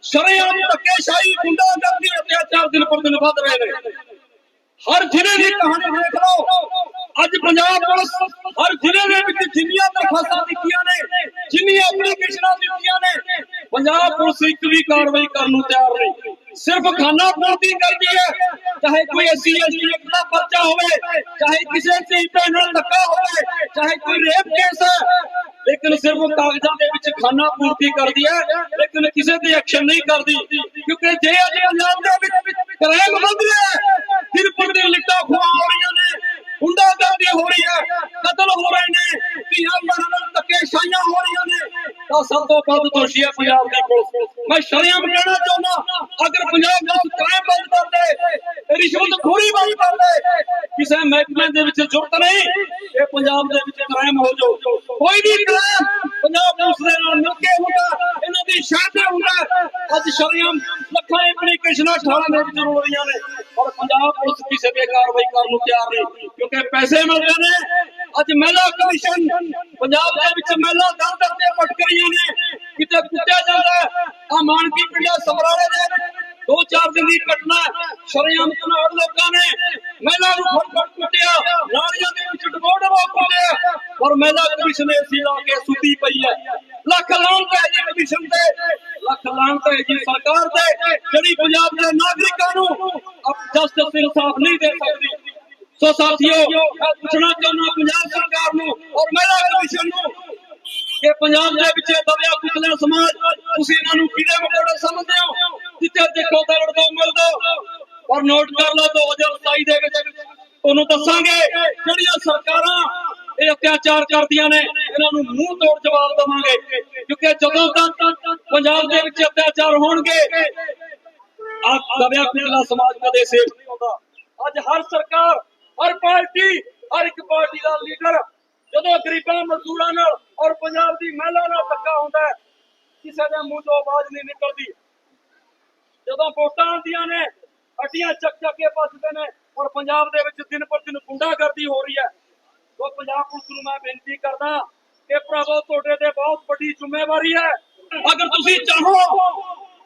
ਸ਼ਰੇਆਮ ਧੱਕੇਸ਼ਾਹੀ ਗੁੰਡਾਗਰਦੀ ਅਤਿਆਚਾਰ ਦਿਨ ਪਰ ਦਿਨ ਵੱਧ ਰਹੇ ਨੇ। ਹਰ ਜ਼ਿਲ੍ਹੇ ਦੀ ਕਹਾਣੀ ਦੇਖ ਲਓ। ਅੱਜ ਪੰਜਾਬ ਪੁਲਿਸ ਹਰ ਜ਼ਿਲ੍ਹੇ ਦੇ ਵਿੱਚ ਜਿੰਨੀਆਂ ਦਰਖਾਸਤਾਂ ਦਿੱਤੀਆਂ ਨੇ, ਜਿੰਨੀਆਂ ਐਪਲੀਕੇਸ਼ਨਾਂ ਦਿੱਤੀਆਂ ਨੇ, ਪੰਜਾਬ ਪੁਲਿਸ ਇੱਕ ਵੀ ਕਾਰਵਾਈ ਕਰਨ ਨੂੰ ਤਿਆਰ ਨਹੀਂ। ਸਿਰਫ ਖਾਨਾ ਪੂਰਤੀ ਕਰਦੀ ਹੈ, ਚਾਹੇ ਕੋਈ ਐਸੀ ਐਸਟੀ ਦਾ ਪਰਚਾ ਹੋਵੇ, ਚਾਹੇ ਕਿਸੇ ਚੀਜ਼ ਤੇ ਨਾਲ ਧੱਕਾ ਹੋਵੇ, ਚਾਹੇ ਕੋਈ ਰੇਪ ਕੇਸ ਹੈ। ਲੇਕਿਨ ਸਿਰਫ ਕਾਗਜ਼ਾਂ ਦੇ ਵਿੱਚ ਖਾਨਾ ਪੂਰਤੀ ਕਰਦੀ ਹੈ, ਲੇਕਿਨ ਕਿਸੇ ਤੇ ਐਕਸ਼ਨ ਨਹੀਂ ਕਰਦੀ। ਕਿਉਂਕਿ ਜੇ ਅੱਜ ਪੰਜਾਬ ਦੇ ਵਿੱਚ ਕ੍ਰਾਈਮ ਵੱਧ ਰਿਹਾ ਹੈ ਫਿਰ ਪਰਦੇ ਲਿੱਟਾ ਖੁਆ ਹੋ ਰਹੀਆਂ ਨੇ ਹੁੰਦਾ ਗੁੰਡਾਗਰਦੀ ਹੋ ਰਹੀ ਹੈ, ਕਤਲ ਹੋ ਰਹੇ ਨੇ, ਧੀਆਂ ਭੈਣਾਂ ਧੱਕੇ ਸ਼ਾਈਆਂ ਹੋ ਰਹੀਆਂ ਨੇ ਤਾਂ ਸਭ ਤੋਂ ਵੱਧ ਦੋਸ਼ੀ ਹੈ ਪੰਜਾਬ ਦੀ ਪੁਲਿਸ ਮੈਂ ਸ਼ਰੇਆਮ ਕਹਿਣਾ ਚਾਹੁੰਦਾ, ਅਗਰ ਪੰਜਾਬ ਦਾ ਕ੍ਰਾਈਮ ਬੰਦ ਕਰ ਦੇ ਰਿਸ਼ਵਤ ਖੋਰੀ ਬੰਦ ਕਰ ਦੇ। ਕਿਸੇ ਮਹਿਕਮੇ ਦੇ ਵਿੱਚ ਜ਼ਰੂਰਤ ਨਹੀਂ, ਇਹ ਪੰਜਾਬ ਦੇ ਵਿੱਚ ਕ੍ਰਾਈਮ ਹੋ ਜਾਓ। ਕੋਈ ਵੀ ਕ੍ਰਾਈਮ ਪੰਜਾਬ ਪੁਲਿਸ ਦੇ ਨਾਲ ਮਿਲ ਕੇ ਹੁੰਦਾ, ਇਹਨਾਂ ਦੀ ਸ਼ਾਨ ਹੁੰਦਾ। ਅੱਜ ਸ਼ਰੇਆਮ ਲੱਖਾਂ ਐਪਲੀਕੇਸ਼ਨਾਂ ਠਾਣਾ ਦੇ ਵਿੱਚ ਰੋ ਰਹੀਆਂ ਨੇ, ਪਰ ਪੰਜਾਬ ਪੁਲਿਸ ਕਿਸੇ ਤੇ ਕਾਰਵਾਈ ਕਰਨ ਨੂੰ ਤਿਆਰ ਨਹੀਂ, ਕਿਉਂਕਿ ਪੈਸੇ ਮਿਲਦੇ ਨੇ। ਅੱਜ ਮਹਿਲਾ ਕਮਿਸ਼ਨ ਪੰਜਾਬ ਦੇ ਵਿੱਚ ਮਹਿਲਾ ਦਰ ਦਰ ਤੇ ਭਟਕ ਰਹੀਆਂ ਨੇ। ਕਿਤੇ ਕੁੱਟਿਆ ਜਾਂਦਾ ਆ ਮਾਨਕੀ ਪਿੰਡਾਂ ਸਮਰਾਲੇ ਦੇ ਦੋ ਚਾਰ ਦਿਨ ਦੀ ਘਟਨਾ ਸ਼ਰੇਆਮ ਕਨਾੜ ਲੋਕਾਂ ਨੇ ਮਹਿਲਾ ਨੂੰ ਫੜ ਫੜ ਕੁੱਟਿਆ। ਨਾਲੀਆਂ ਦੇ ਵਿੱਚ ਡਬੋ ਡਬੋ ਕੁੱਟਿਆ। ਔਰ ਮਹਿਲਾ ਕਮਿਸ਼ਨ ਨੇ ਲਾ ਕੇ ਸੁੱਤੀ ਪਈ ਹੈ। ਲੱਖ ਲਾਂਤ ਹੈ ਜੀ ਕਮਿਸ਼ਨ ਤੇ। ਲੱਖ ਲਾਂਤ ਹੈ ਜੀ ਸਰਕਾਰ ਤੇ। ਜਿਹੜੀ ਪੰਜਾਬ ਦੇ ਨਾਗਰਿਕਾਂ ਨੂੰ ਜਸਟਿਸ ਇਨਸਾਫ ਨਹੀਂ ਦੇ ਸਕਦੀ। ਸੋ ਸਾਥੀਓ, ਮੈਂ ਪੁੱਛਣਾ ਚਾਹੁੰਦਾ ਪੰਜਾਬ ਸਰਕਾਰ ਨੂੰ ਔਰ ਮਹਿਲਾ ਕਮਿਸ਼ਨ ਨੂੰ ਕਿ ਪੰਜਾਬ ਦੇ ਵਿੱਚ ਦਬਿਆ ਕੁਚਲਿਆ ਸਮਾਜ, ਤੁਸੀਂ ਇਹਨਾਂ ਨੂੰ ਕਿਹਦੇ ਮਕੋੜੇ ਸਮਝਦੇ ਹੋ? ਜਿੱਥੇ ਦੇਖੋ ਦਰੜ ਦੋ, ਮਿਲ ਔਰ ਨੋਟ ਕਰ ਲਓ 2027 ਦੇ ਵਿੱਚ। ਤੁਹਾਨੂੰ ਦੱਸਾਂਗੇ ਜਿਹੜੀਆਂ ਸਰਕਾਰਾਂ ਇਹ ਅਤਿਆਚਾਰ ਕਰਦੀਆਂ ਨੇ, ਇਹਨਾਂ ਨੂੰ ਮੂੰਹ ਤੋੜ ਜਵਾਬ ਦੇਵਾਂਗੇ। ਕਿਉਂਕਿ ਜਦੋਂ ਤੱਕ ਪੰਜਾਬ ਦੇ ਵਿੱਚ ਅਤਿਆਚਾਰ ਹੋਣਗੇ ਆ ਦਬਿਆ ਕੁਚਲਾ ਸਮਾਜ ਕਦੇ ਸੇਫ ਨਹੀਂ ਹੁੰਦਾ ਅੱਜ ਹਰ ਸਰਕਾਰ ਹਰ ਪਾਰਟੀ, ਹਰ ਇੱਕ ਪਾਰਟੀ ਦਾ ਲੀਡਰ ਜਦੋਂ ਗਰੀਬਾਂ, ਮਜ਼ਦੂਰਾਂ ਨਾਲ ਔਰ ਪੰਜਾਬ ਦੀ ਮਹਿਲਾ ਨਾਲ ਧੱਕਾ ਹੁੰਦਾ ਹੈ, ਕਿਸੇ ਦੇ ਮੂੰਹ ਤੋਂ ਆਵਾਜ਼ ਨਹੀਂ ਨਿਕਲਦੀ। ਜਦੋਂ ਵੋਟਾਂ ਆਉਂਦੀਆਂ ਨੇ, ਹੱਡੀਆਂ ਚੱਕ ਚੱਕ ਕੇ ਭੱਜਦੇ ਨੇ ਔਰ ਪੰਜਾਬ ਦੇ ਵਿੱਚ ਦਿਨ ਪਰ ਦਿਨ ਗੁੰਡਾਗਰਦੀ ਹੋ ਰਹੀ ਹੈ ਸੋ ਪੰਜਾਬ ਪੁਲਿਸ ਨੂੰ ਮੈਂ ਬੇਨਤੀ ਕਰਦਾ ਕਿ ਭਰਾਵੋ, ਤੁਹਾਡੇ ਤੇ ਬਹੁਤ ਵੱਡੀ ਜ਼ਿੰਮੇਵਾਰੀ ਹੈ। ਅਗਰ ਤੁਸੀਂ ਚਾਹੋ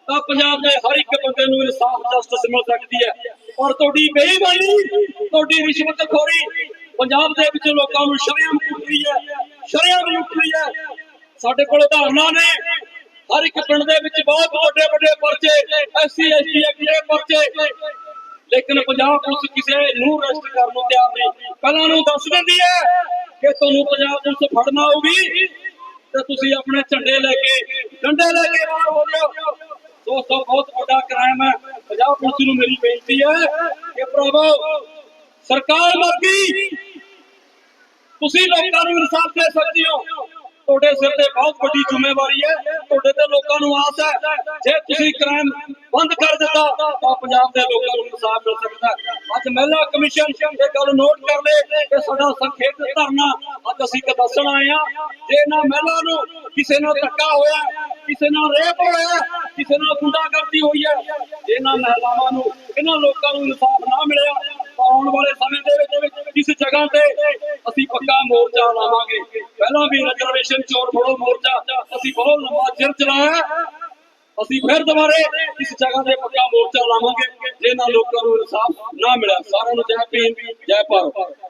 ਤਾਂ ਪੰਜਾਬ ਦੇ ਹਰ ਇੱਕ ਬੰਦੇ ਨੂੰ ਇਨਸਾਫ ਜਸਟਿਸ ਮਿਲ ਸਕਦੀ ਹੈ। ਔਰ ਤੁਹਾਡੀ ਬੇਈਮਾਨੀ, ਤੁਹਾਡੀ ਰਿਸ਼ਵਤਖੋਰੀ ਪੰਜਾਬ ਦੇ ਵਿੱਚ ਲੋਕਾਂ ਨੂੰ ਸ਼ਰੇਆਮ ਲੁੱਟ ਹੈ, ਸ਼ਰੇਆਮ ਲੁੱਟ ਹੈ। ਸਾਡੇ ਕੋਲ ਉਦਾਹਰਨਾਂ ਨੇ, ਹਰ ਇੱਕ ਪਿੰਡ ਦੇ ਵਿੱਚ ਬਹੁਤ ਵੱਡੇ ਵੱਡੇ ਪਰਚੇ ਐਸਸੀ ਐਸਟੀ ਐਕਟ ਦੇ ਪਰਚੇ। ਲੇਕਿਨ ਪੰਜਾਬ ਪੁਲਿਸ ਕਿਸੇ ਨੂੰ ਅਰੈਸਟ ਕਰਨ ਨੂੰ ਤਿਆਰ ਨਹੀਂ। ਪਹਿਲਾਂ ਨੂੰ ਦੱਸ ਦਿੰਦੀ ਹੈ ਕਿ ਤੁਹਾਨੂੰ ਪੰਜਾਬ ਪੁਲਿਸ ਫੜਨਾ ਹੋਊਗੀ ਤੇ ਤੁਸੀਂ ਆਪਣੇ ਝੰਡੇ ਲੈ ਕੇ, ਡੰਡੇ ਲੈ ਕੇ ਬਾਹਰ ਹੋ ਜਾਓ ਦੋਸਤੋ, ਬਹੁਤ ਵੱਡਾ ਕ੍ਰਾਈਮ ਹੈ। ਪੰਜਾਬ ਪੁਲਿਸ ਨੂੰ ਮੇਰੀ ਬੇਨਤੀ ਹੈ ਕਿ ਭਰਾਵੋ, ਸਰਕਾਰ ਮਰ ਗਈ ਤੁਸੀਂ ਲੋਕਾਂ ਨੂੰ ਇਨਸਾਫ ਦੇ ਸਕਦੇ ਹੋ। ਤੁਹਾਡੇ ਸਿਰ ਤੇ ਬਹੁਤ ਵੱਡੀ ਜ਼ਿੰਮੇਵਾਰੀ ਹੈ। ਤੁਹਾਡੇ ਤੇ ਲੋਕਾਂ ਨੂੰ ਆਸ ਹੈ। ਜੇ ਤੁਸੀਂ ਕ੍ਰਾਈਮ ਬੰਦ ਕਰ ਦਿੱਤਾ, ਤਾਂ ਪੰਜਾਬ ਦੇ ਲੋਕਾਂ ਨੂੰ ਇਨਸਾਫ ਮਿਲ ਸਕਦਾ ਅੱਜ ਮਹਿਲਾ ਕਮਿਸ਼ਨ ਇਹ ਗੱਲ ਨੋਟ ਕਰ ਲੈ ਕਿ ਸਾਡਾ ਸੰਖੇਪ ਧਰਨਾ ਅੱਜ ਅਸੀਂ ਕਿ ਆਏ ਆ ਜੇ ਇਹਨਾਂ ਮਹਿਲਾ ਨੂੰ ਕਿਸੇ ਨਾਲ ਧੱਕਾ ਹੋਇਆ ਕਿਸੇ ਨਾਲ ਰੇਪ ਹੋਇਆ ਕਿਸੇ ਨਾਲ ਗੁੰਡਾਗਰਦੀ ਹੋਈ ਹੈ ਜੇ ਇਹਨਾਂ ਮਹਿਲਾਵਾਂ ਨੂੰ ਇਹਨਾਂ ਲੋਕਾਂ ਨੂੰ ਇਨਸਾਫ ਨਾ ਮਿਲਿਆ ਆਉਣ ਵਾਲੇ ਸਮੇਂ ਦੇ ਵਿੱਚ ਇਸ ਜਗ੍ਹਾ ਤੇ ਅਸੀਂ ਪੱਕਾ ਮੋਰਚਾ ਲਾਵਾਂਗੇ। ਪਹਿਲਾਂ ਵੀ ਰਿਜ਼ਰਵੇਸ਼ਨ ਚੋਰ ਫੜੋ ਮੋਰਚਾ ਅਸੀਂ ਬਹੁਤ ਲੰਬਾ ਚਿਰ ਚਲਾਇਆ। ਅਸੀਂ ਫਿਰ ਦੁਬਾਰੇ ਇਸ ਜਗ੍ਹਾ ਤੇ ਪੱਕਾ ਮੋਰਚਾ ਲਾਵਾਂਗੇ ਜੇ ਇਹਨਾਂ ਲੋਕਾਂ ਨੂੰ ਇਨਸਾਫ ਨਾ ਮਿਲਿਆ। ਸਾਰਿਆਂ ਨੂੰ ਜੈ ਭੀਮ ਜੈ ਭਾਰਤ।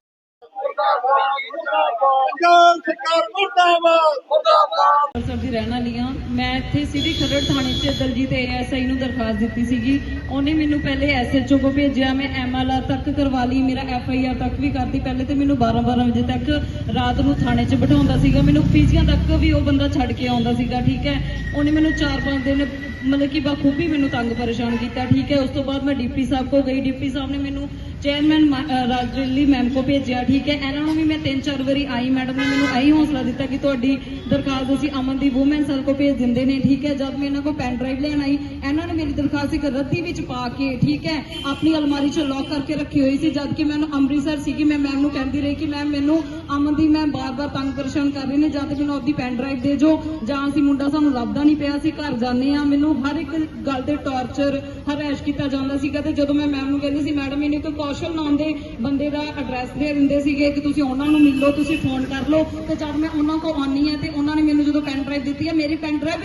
ਸਰਕਾਰ ਮੁਰਦਾਬਾਦ। ਮੁਰਦਾਬਾਦ। ਅੰਮ੍ਰਿਤਸਰ ਦੀ ਰਹਿਣ ਵਾਲੀ ਹਾਂ। ਮੈਂ ਇੱਥੇ ਸਿਟੀ ਖਰੜ ਥਾਣੇ 'ਚ ਦਲਜੀਤ ਏਐਸਆਈ ਨੂੰ ਦਰਖਾਸਤ ਦਿੱਤੀ ਸੀਗੀ। ਉਹਨੇ ਮੈਨੂੰ ਪਹਿਲੇ ਐਸਐਚਓ ਕੋ ਭੇਜਿਆ, ਮੈਂ ਐਮਐਲਆਰ ਤੱਕ ਕਰਵਾ ਲਈ, ਮੇਰਾ ਐਫਆਈਆਰ ਤੱਕ ਵੀ ਕਰਤੀ। ਪਹਿਲੇ ਤੇ ਮੈਨੂੰ 12 12 ਵਜੇ ਤੱਕ ਰਾਤ ਨੂੰ ਥਾਣੇ 'ਚ ਬਿਠਾਉਂਦਾ ਸੀਗਾ। ਮੈਨੂੰ ਪੀਸੀਆਂ ਤੱਕ ਵੀ ਉਹ ਬੰਦਾ ਛੱਡ ਕੇ ਆਉਂਦਾ ਸੀਗਾ, ਠੀਕ ਹੈ? ਉਹਨੇ ਮੈਨੂੰ 4-5 ਦਿਨ ਮਤਲਬ ਕਿ ਬਖੂਬੀ ਮੈਨੂੰ ਤੰਗ ਪਰੇਸ਼ਾਨ ਕੀਤਾ, ਠੀਕ ਹੈ। ਉਸ ਤੋਂ ਬਾਅਦ ਮੈਂ ਡੀਪੀ ਸਾਹਿਬ ਕੋ ਗਈ। ਡੀਪੀ ਸਾਹਿਬ ਨੇ ਮੈਨੂੰ ਚੇਅਰਮੈਨ ਰਾਜਰੇਲੀ ਮੈਮ ਕੋ ਭੇਜਿਆ, ਠੀਕ ਹੈ। ਇਹਨਾਂ ਨੂੰ ਵੀ ਮੈਂ ਤਿੰਨ ਚਾਰ ਵਾਰੀ ਆਈ, ਮੈਡਮ ਨੇ ਮੈਨੂੰ ਆਹੀ ਹੌਸਲਾ ਦਿੱਤਾ ਕਿ ਤੁਹਾਡੀ ਦਰਖਾਸਤ ਅਸੀਂ ਅਮਨ ਦੀ ਵੂਮਨ ਸੈਲ ਕੋ ਭੇਜ ਦਿੰਦੇ ਨੇ, ਠੀਕ ਹੈ। ਜਦ ਮੈਂ ਇਹਨਾਂ ਕੋ ਪੈਨ ਡਰਾਈਵ ਲੈਣ ਆਈ, ਇਹਨਾਂ ਨੇ ਮੇਰੀ ਦਰਖਾਸਤ ਇੱਕ ਰੱਦੀ ਵਿੱਚ ਪਾ ਕੇ, ਠੀਕ ਹੈ, ਆਪਣੀ ਅਲਮਾਰੀ 'ਚ ਲੌਕ ਕਰਕੇ ਰੱਖੀ ਹੋਈ ਸੀ ਜਦ ਕਿ ਮੈਨੂੰ ਅੰਮ੍ਰਿਤਸਰ ਸੀ ਕਿ ਮੈਂ ਮੈਮ ਨੂੰ ਕਹਿੰਦੀ ਰਹੀ ਕਿ ਮੈਮ, ਮੈਨੂੰ ਅਮਨ ਦੀ ਮੈਂ ਬਾਰ-ਬਾਰ ਤੰਗ ਪਰੇਸ਼ਾਨ ਕਰ ਰਹੀ ਨੇ ਜਦ ਤੱਕ ਮੈਨੂੰ ਆਪਦੀ ਪੈਨ ਡਰਾਈਵ ਦੇ ਜੋ, ਜਾਂ ਅਸੀਂ ਮੁੰਡਾ ਸਾਨੂੰ ਲੱਭਦਾ ਨਹੀਂ ਪਿਆ ਸੀ ਘਰ ਜਾਂਦੇ ਆ ਮੈਨੂੰ ਹਰ ਇੱਕ ਗੱਲ ਤੇ ਟੌਰਚਰ ਹਰੈਸ਼ ਕੀਤਾ ਜਾਂਦਾ ਸੀਗਾ ਤੇ ਜਦੋਂ ਮੈਂ ਮੈਮ ਨੂੰ ਕਹਿੰਦੀ ਸੀ ਮੈਡਮ ਇਹਨੇ ਇੱਕ ਕੌਸ਼ਲ ਨਾਮ ਦੇ ਬੰਦੇ ਦਾ ਐਡਰੈਸ ਦੇ ਦਿੰਦੇ ਸੀਗੇ ਕਿ ਤੁਸੀਂ ਉਹਨਾਂ ਨੂੰ ਮਿਲੋ ਤੁਸੀਂ ਫੋਨ ਕਰ ਲਓ। ਤੇ ਜਦ ਮੈਂ ਉਹਨਾਂ ਕੋਲ ਆਉਣੀ ਆ ਤੇ ਉਹਨਾਂ ਨੇ ਮੈਨੂੰ ਜਦੋਂ ਪੈਨ ਡਰਾਈਵ ਦਿੱਤੀ ਹੈ, ਮੇਰੀ ਪੈਨ ਡਰਾਈਵ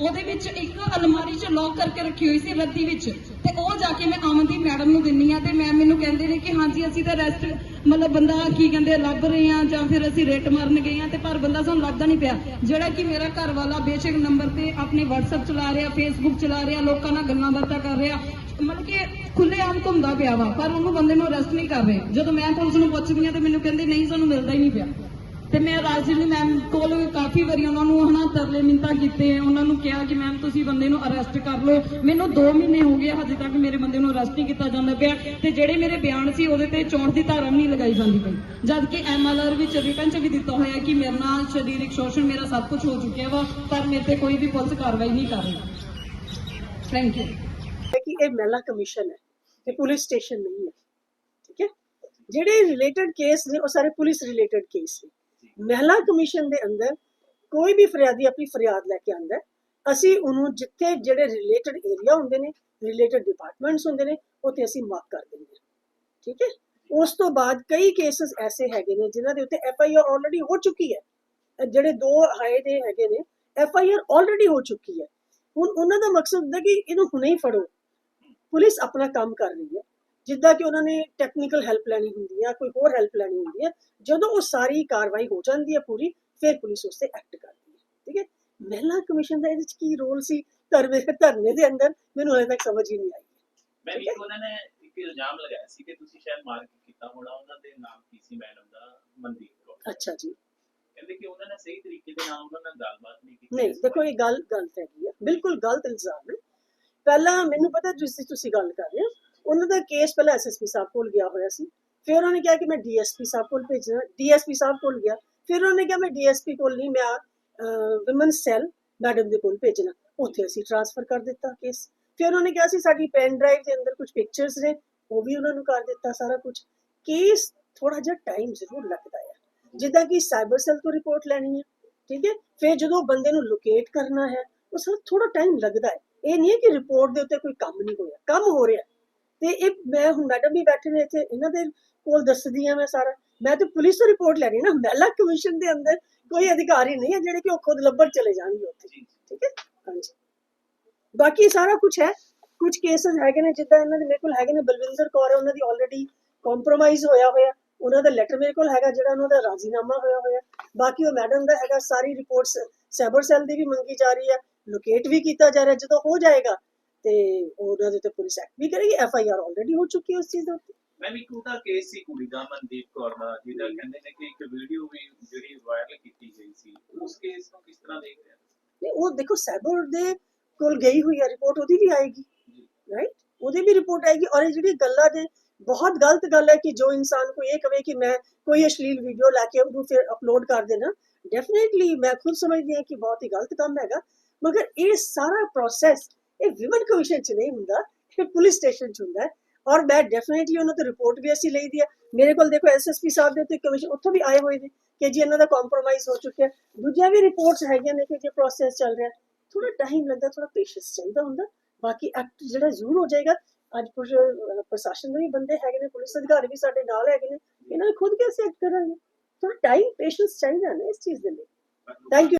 ਉਹਦੇ ਵਿੱਚ ਇੱਕ ਅਲਮਾਰੀ 'ਚ ਲੌਕ ਕਰਕੇ ਰੱਖੀ ਹੋਈ ਸੀ ਰੱਦੀ ਵਿੱਚ। ਤੇ ਉਹ ਜਾ ਕੇ ਮੈਂ ਅਮਨਦੀਪ ਮੈਡਮ ਨੂੰ ਦਿੰਨੀ ਆ ਤੇ ਮੈਮ ਮੈਨੂੰ ਕਹਿੰਦੇ ਨੇ ਕਿ ਹਾਂਜੀ ਅਸੀਂ ਤਾਂ ਰੈਸਟ ਮਤਲਬ ਬੰਦਾ ਕੀ ਕਹਿੰਦੇ ਆ, ਲੱਭ ਰਹੇ ਆ ਜਾਂ ਫਿਰ ਅਸੀਂ ਰੇਟ ਮਾਰਨ ਗਏ ਆ ਤੇ ਪਰ ਬੰਦਾ ਸਾਨੂੰ ਲੱਭਦਾ ਨਹੀਂ ਪਿਆ। ਜਿਹੜਾ ਕਿ ਮੇਰਾ ਘਰ ਵਾਲਾ ਬੇਸ਼ੱਕ ਨੰਬਰ ਤੇ ਆਪਣੇ WhatsApp ਚਲਾ ਰਿਹਾ Facebook ਚਲਾ ਰਿਹਾ ਲੋਕਾਂ ਨਾਲ ਗੱਲਾਂ ਬਾਤਾਂ ਕਰ ਰਿਹਾ ਮਤਲਬ ਕਿ ਖੁੱਲੇ ਆਮ ਘੁੰਮਦਾ ਪਿਆ ਵਾ ਪਰ ਉਹਨੂੰ ਬੰਦੇ ਨੂੰ ਅਰੈਸਟ ਨਹੀਂ ਕਰ ਰਹੇ। ਜਦੋਂ ਮੈਂ ਪੁਲਿਸ ਨੂੰ ਪੁੱਛਦੀ ਆ ਤੇ ਮੈਨੂੰ ਕਹਿੰਦੇ ਨਹੀਂ ਸਾਨੂੰ ਮਿਲਦਾ ਹੀ ਨਹੀਂ ਪਿਆ। ਤੇ ਮੈਂ ਰਾਜਿੰਦਰ ਮੈਮ ਕੋਲ ਕਾਫੀ ਵਾਰੀ ਉਹਨਾਂ ਨੂੰ ਹਨਾ ਤਰਲੇ ਮਿੰਤਾ ਕੀਤੇ ਉਹਨਾਂ ਨੂੰ ਕਿਹਾ ਕਿ ਮੈਮ ਤੁਸੀਂ ਬੰਦੇ ਨੂੰ ਅਰੈਸਟ ਕਰ ਲਓ। ਮੈਨੂੰ 2 ਮਹੀਨੇ ਹੋ ਗਏ ਹਜੇ ਤੱਕ ਮੇਰੇ ਬੰਦੇ ਨੂੰ ਅਰੈਸਟ ਨਹੀਂ ਕੀਤਾ ਜਾਂਦਾ ਪਿਆ। ਤੇ ਜਿਹੜੇ ਮੇਰੇ ਬਿਆਨ ਸੀ, ਉਹਦੇ ਤੇ ਚੌਂਟ ਦੀ ਧਾਰਾ ਵੀ ਨਹੀਂ ਲਗਾਈ ਜਾਂਦੀ ਪਈ। ਜਦ ਕਿ ਐਮਐਲਆਰ ਵਿੱਚ ਰਿਟਨ ਵੀ ਦਿੱਤਾ ਹੋਇਆ ਕਿ ਮੇਰੇ ਨਾਲ ਸਰੀਰਕ ਸ਼ੋਸ਼ਣ ਮੇਰਾ ਸਭ ਕੁਝ ਹੋ ਚੁੱਕਿਆ ਵਾ, ਪਰ ਮੇਰੇ ਤੇ ਕੋਈ ਵੀ ਪੁਲਿਸ ਕਾਰਵਾਈ ਨਹੀਂ ਕਰ ਰਹੀ। ਥੈਂਕ ਯੂ ਕਿ ਇਹ ਮਹਿਲਾ ਕਮਿਸ਼ਨ ਹੈ ਇਹ ਪੁਲਿਸ ਸਟੇਸ਼ਨ ਨਹੀਂ ਹੈ, ਠੀਕ ਹੈ? ਜਿਹੜੇ ਰਿਲੇਟਡ ਕੇਸ ਨੇ, ਉਹ ਸਾਰੇ ਪੁਲਿਸ ਰਿਲੇਟਡ ਕੇਸ ਨੇ। ਮਹਿਲਾ ਕਮਿਸ਼ਨ ਦੇ ਅੰਦਰ ਕੋਈ ਵੀ ਫਰਿਆਦੀ ਆਪਣੀ ਫਰਿਆਦ ਲੈ ਕੇ ਆਂਦਾ ਅਸੀਂ ਉਹਨੂੰ ਜਿੱਥੇ ਜਿਹੜੇ ਰਿਲੇਟਡ ਏਰੀਆ ਹੁੰਦੇ ਨੇ ਰਿਲੇਟਡ ਡਿਪਾਰਟਮੈਂਟਸ ਹੁੰਦੇ ਨੇ, ਉੱਥੇ ਅਸੀਂ ਮਾਰਕ ਕਰ ਦਿੰਦੇ ਠੀਕ ਹੈ? ਉਸ ਤੋਂ ਬਾਅਦ ਕਈ ਕੇਸਸ ਐਸੇ ਹੈਗੇ ਨੇ ਜਿਨ੍ਹਾਂ ਦੇ ਉੱਤੇ ਐਫ ਆਈ ਆਰ ਆਲਰੇਡੀ ਹੋ ਚੁੱਕੀ ਹੈ। ਜਿਹੜੇ ਦੋ ਹਾਏ ਦੇ ਹੈਗੇ ਨੇ ਐਫ ਆਈ ਆਰ ਆਲਰੇਡੀ ਹੋ ਚੁੱਕੀ ਹੈ। ਹੁਣ ਉਹਨਾਂ ਦਾ ਮਕਸਦ ਹੁੰਦਾ ਕਿ ਇਹਨੂੰ ਹੁਣੇ ਹੀ ਫੜੋ। ਪੁਲਿਸ ਆਪਣਾ ਕੰਮ ਕਰ ਰਹੀ ਹੈ। ਜਿੱਦਾਂ ਕਿ ਉਹਨਾਂ ਨੇ ਟੈਕਨੀਕਲ ਹੈਲਪ ਲੈਣੀ ਹੁੰਦੀ ਹੈ ਕੋਈ ਹੋਰ ਹੈਲਪ ਲੈਣੀ ਹੁੰਦੀ ਹੈ ਜਦੋਂ ਉਹ ਸਾਰੀ ਕਾਰਵਾਈ ਹੋ ਜਾਂਦੀ ਹੈ ਪੂਰੀ ਫਿਰ ਪੁਲਿਸ ਉਸ ਤੇ ਐਕਟ ਕਰਦੀ ਹੈ ਠੀਕ ਹੈ? ਮਹਿਲਾ ਕਮਿਸ਼ਨ ਦਾ ਇਹਦੇ ਵਿੱਚ ਕੀ ਰੋਲ ਸੀ ਧਰਨੇ ਧਰਨੇ ਦੇ ਅੰਦਰ? ਮੈਨੂੰ ਹਲੇ ਤੱਕ ਸਮਝ ਹੀ ਨਹੀਂ ਆਈ। ਮੈਂ ਵੀ ਉਹਨਾਂ ਨੇ ਇੱਕ ਇਲਜ਼ਾਮ ਲਗਾਇਆ ਸੀ ਕਿ ਤੁਸੀਂ ਸ਼ਾਇਦ ਮਾਰਕੀਟ ਕੀਤਾ ਹੋਣਾ ਉਹਨਾਂ ਦੇ ਨਾਮ ਕੀ ਸੀ ਮੈਡਮ ਦਾ? ਮਨਦੀਪ ਕੌਰ। ਅੱਛਾ ਜੀ। ਕਹਿੰਦੇ ਕਿ ਉਹਨਾਂ ਨੇ ਸਹੀ ਤਰੀਕੇ ਦੇ ਨਾਲ ਉਹਨਾਂ ਨਾਲ ਗੱਲਬਾਤ ਨਹੀਂ ਕੀਤੀ। ਨਹੀਂ ਦੇਖੋ ਇਹ ਗੱਲ ਗਲਤ ਹੈਗੀ ਹੈ ਬਿਲਕੁਲ ਗਲਤ ਇਲਜ਼ਾਮ ਹੈ। ਪਹਿਲਾਂ ਮੈਨੂੰ ਪਤਾ ਜਿਸ ਦੀ ਤੁਸੀਂ ਗੱਲ ਕਰ ਰਹੇ ਹੋ। ਉਹਨਾਂ ਦਾ ਕੇਸ ਪਹਿਲਾਂ ਐਸਐਸਪੀ ਸਾਹਿਬ ਕੋਲ ਗਿਆ ਹੋਇਆ ਸੀ, ਫਿਰ ਉਹਨਾਂ ਕਿਹਾ ਕਿ ਮੈਂ ਡੀਐਸਪੀ ਸਾਹਿਬ ਕੋਲ ਭੇਜਣਾ ਡੀਐਸਪੀ ਸਾਹਿਬ ਕੋਲ ਗਿਆ, ਫਿਰ ਉਹਨਾਂ ਕਿਹਾ ਮੈਂ ਡੀਐਸਪੀ ਕੋਲ ਨਹੀਂ, ਮੈਂ ਵਿਮਨ ਸੈੱਲ ਮੈਡਮ ਦੇ ਕੋਲ ਭੇਜਣਾ। ਉੱਥੇ ਅਸੀਂ ਟ੍ਰਾਂਸਫਰ ਕਰ ਦਿੱਤਾ ਕੇਸ ਫਿਰ ਉਹਨਾਂ ਕਿਹਾ ਸੀ ਸਾਡੀ ਪੈਨ ਡਰਾਈਵ ਦੇ ਅੰਦਰ ਕੁਝ ਪਿਕਚਰਸ ਨੇ, ਉਹ ਵੀ ਉਹਨਾਂ ਨੂੰ ਕਰ ਦਿੱਤਾ ਸਾਰਾ ਕੁਝ ਕੇਸ ਥੋੜਾ ਜਿਹਾ ਟਾਈਮ ਜ਼ਰੂਰ ਲੱਗਦਾ ਹੈ ਜਿੱਦਾਂ ਕਿ ਸਾਈਬਰ ਸੈਲ ਤੋਂ ਰਿਪੋਰਟ ਲੈਣੀ ਹੈ ਠੀਕ ਹੈ? ਫਿਰ ਜਦੋਂ ਬੰਦੇ ਨੂੰ ਲੋਕੇਟ ਕਰਨਾ ਹੈ, ਉਹ ਸਰ ਥੋੜਾ ਟਾਈਮ ਲੱਗਦਾ ਹੈ। ਇਹ ਨਹੀਂ ਹੈ ਕਿ ਰਿਪੋਰਟ ਦੇ ਉੱਤੇ ਕੋਈ ਕੰਮ ਨਹੀਂ ਹੋਇਆ। ਕੰਮ ਹੋ ਰਿਹਾ। ਤੇ ਇਹ ਮੈਂ ਹੁਣ ਮੈਡਮ ਵੀ ਬੈਠੇ ਨੇ ਇੱਥੇ ਇਹਨਾਂ ਦੇ ਕੋਲ ਦੱਸਦੀ ਆ ਮੈਂ ਸਾਰਾ। ਮੈਂ ਤੇ ਪੁਲਿਸ ਰਿਪੋਰਟ ਲੈਣੀ ਨਾ ਮਹਿਲਾ ਕਮਿਸ਼ਨ ਦੇ ਅੰਦਰ ਕੋਈ ਅਧਿਕਾਰੀ ਨਹੀਂ ਹੈ ਜਿਹੜੇ ਕਿ ਉਹ ਖੁਦ ਲੱਭਣ ਚਲੇ ਜਾਣਗੇ ਉੱਥੇ। ਠੀਕ ਹੈ? ਹਾਂਜੀ। ਬਾਕੀ ਸਾਰਾ ਕੁਝ ਹੈ। ਕੁਝ ਕੇਸਸ ਹੈਗੇ ਨੇ ਜਿੱਦਾਂ ਇਹਨਾਂ ਦੇ ਮੇਰੇ ਕੋਲ ਹੈਗੇ ਨੇ ਬਲਵਿੰਦਰ ਕੌਰ ਹੈ ਉਹਨਾਂ ਦੀ ਆਲਰੇਡੀ ਕੰਪਰੋਮਾਈਜ਼ ਹੋਇਆ ਹੋਇਆ। ਉਹਨਾਂ ਦਾ ਲੈਟਰ ਮੇਰੇ ਕੋਲ ਹੈਗਾ ਜਿਹੜਾ ਉਹਨਾਂ ਦਾ ਰਾਜ਼ੀਨਾਮਾ ਹੋਇਆ ਹੋਇਆ। ਬਾਕੀ ਉਹ ਮੈਡਮ ਦਾ ਹੈਗਾ ਸਾਰੀ ਰਿਪੋਰਟਸ ਸਾਈਬਰ ਸੈੱਲ ਦੀ ਵੀ ਮੰਗੀ ਜਾ ਰਹੀ ਹੈ। ਲੋਕੇਟ ਵੀ ਕੀਤਾ ਜਾ ਰਿਹਾ ਜਦੋਂ ਹੋ ਜਾਏਗਾ ਤੇ ਉਹਨਾਂ ਦੇ ਤੇ ਪੁਲਿਸ ਐਕਟ ਵੀ ਕਰੇਗੀ ਐਫ ਆਈ ਆਰ ਆਲਰੇਡੀ ਹੋ ਚੁੱਕੀ ਹੈ ਉਸ ਚੀਜ਼ ਦੇ ਉੱਤੇ। ਮੈਂ ਵੀ ਉਹਦਾ ਕੇਸ ਸੀ ਕੁੜੀ ਦਾ ਮਨਦੀਪ ਕੌਰ ਦਾ ਜਿਹਦਾ ਕਹਿੰਦੇ ਨੇ ਕਿ ਇੱਕ ਵੀਡੀਓ ਵੀ ਜਿਹੜੀ ਵਾਇਰਲ ਕੀਤੀ ਗਈ ਸੀ। ਉਸ ਕੇਸ ਨੂੰ ਕਿਸ ਤਰ੍ਹਾਂ ਦੇਖ ਰਹੇ ਹੋ ਨਹੀਂ ਉਹ ਦੇਖੋ ਸਾਈਬਰ ਦੇ ਕੋਲ ਗਈ ਹੋਈ ਹੈ ਰਿਪੋਰਟ ਉਹਦੀ ਵੀ ਆਏਗੀ ਰਾਈਟ ਉਹਦੀ ਵੀ ਰਿਪੋਰਟ ਆਏਗੀ ਔਰ ਇਹ ਜਿਹੜੀ ਗੱਲਾਂ ਦੇ ਬਹੁਤ ਗਲਤ ਗੱਲ ਹੈ ਕਿ ਜੋ ਇਨਸਾਨ ਕੋਈ ਇਹ ਕਵੇ ਕਿ ਮੈਂ ਕੋਈ ਅਸ਼ਲੀਲ ਵੀਡੀਓ ਲਾ ਕੇ ਉਹਨੂੰ ਫਿਰ ਅਪਲੋਡ ਕਰ ਦੇਣਾ ਡੈਫੀਨਿਟਲੀ ਮੈਂ ਖੁਦ ਸਮਝਦੀ ਹਾਂ ਕਿ ਬਹੁਤ ਹੀ ਗਲਤ ਕੰਮ ਹੈਗਾ ਮਗਰ ਇਹ ਸਾਰਾ ਪ੍ਰੋਸੈਸ ਇਹ ਵਿਮਨ ਕਮਿਸ਼ਨ ਚ ਨਹੀਂ ਹੁੰਦਾ, ਇਹ ਪੁਲਿਸ ਸਟੇਸ਼ਨ ਚ ਹੁੰਦਾ ਔਰ ਮੈਂ ਡੈਫੀਨਿਟਲੀ ਉਹਨਾਂ ਤੋਂ ਰਿਪੋਰਟ ਵੀ ਅਸੀਂ ਲਈ ਦੀ ਹੈ। ਮੇਰੇ ਕੋਲ ਦੇਖੋ ਐਸਐਸਪੀ ਸਾਹਿਬ ਦੇ ਤੇ ਕਮਿਸ਼ਨ ਉੱਥੋਂ ਵੀ ਆਏ ਹੋਏ ਨੇ ਕਿ ਜੀ ਇਹਨਾਂ ਦਾ ਕੰਪਰੋਮਾਈਜ਼ ਹੋ ਚੁੱਕਿਆ। ਦੂਜੀਆਂ ਵੀ ਰਿਪੋਰਟਸ ਹੈਗੀਆਂ ਨੇ ਕਿ ਜੇ ਪ੍ਰੋਸੈਸ ਚੱਲ ਰਿਹਾ ਥੋੜਾ ਟਾਈਮ ਲੱਗਦਾ ਥੋੜਾ ਪੇਸ਼ੈਂਸ ਚਾਹੀਦਾ ਹੁੰਦਾ। ਬਾਕੀ ਐਕਟ ਜਿਹੜਾ ਜ਼ਰੂਰ ਹੋ ਜਾਏਗਾ, ਅੱਜ ਕੁਝ ਪ੍ਰਸ਼ਾਸਨ ਦੇ ਵੀ ਬੰਦੇ ਹੈਗੇ ਨੇ, ਪੁਲਿਸ ਅਧਿਕਾਰੀ ਵੀ ਸਾਡੇ ਨਾਲ ਹੈਗੇ ਨੇ। ਇਹਨਾਂ ਨੇ ਖੁਦ ਕੇ ਐਕਟ ਕਰਾਂਗੇ। ਥੋੜਾ ਟਾਈਮ ਪੇਸ਼ੈਂਸ ਚਾਹੀਦਾ ਨਾ ਇਸ ਚੀਜ਼ ਦੇ ਲਈ। Thank you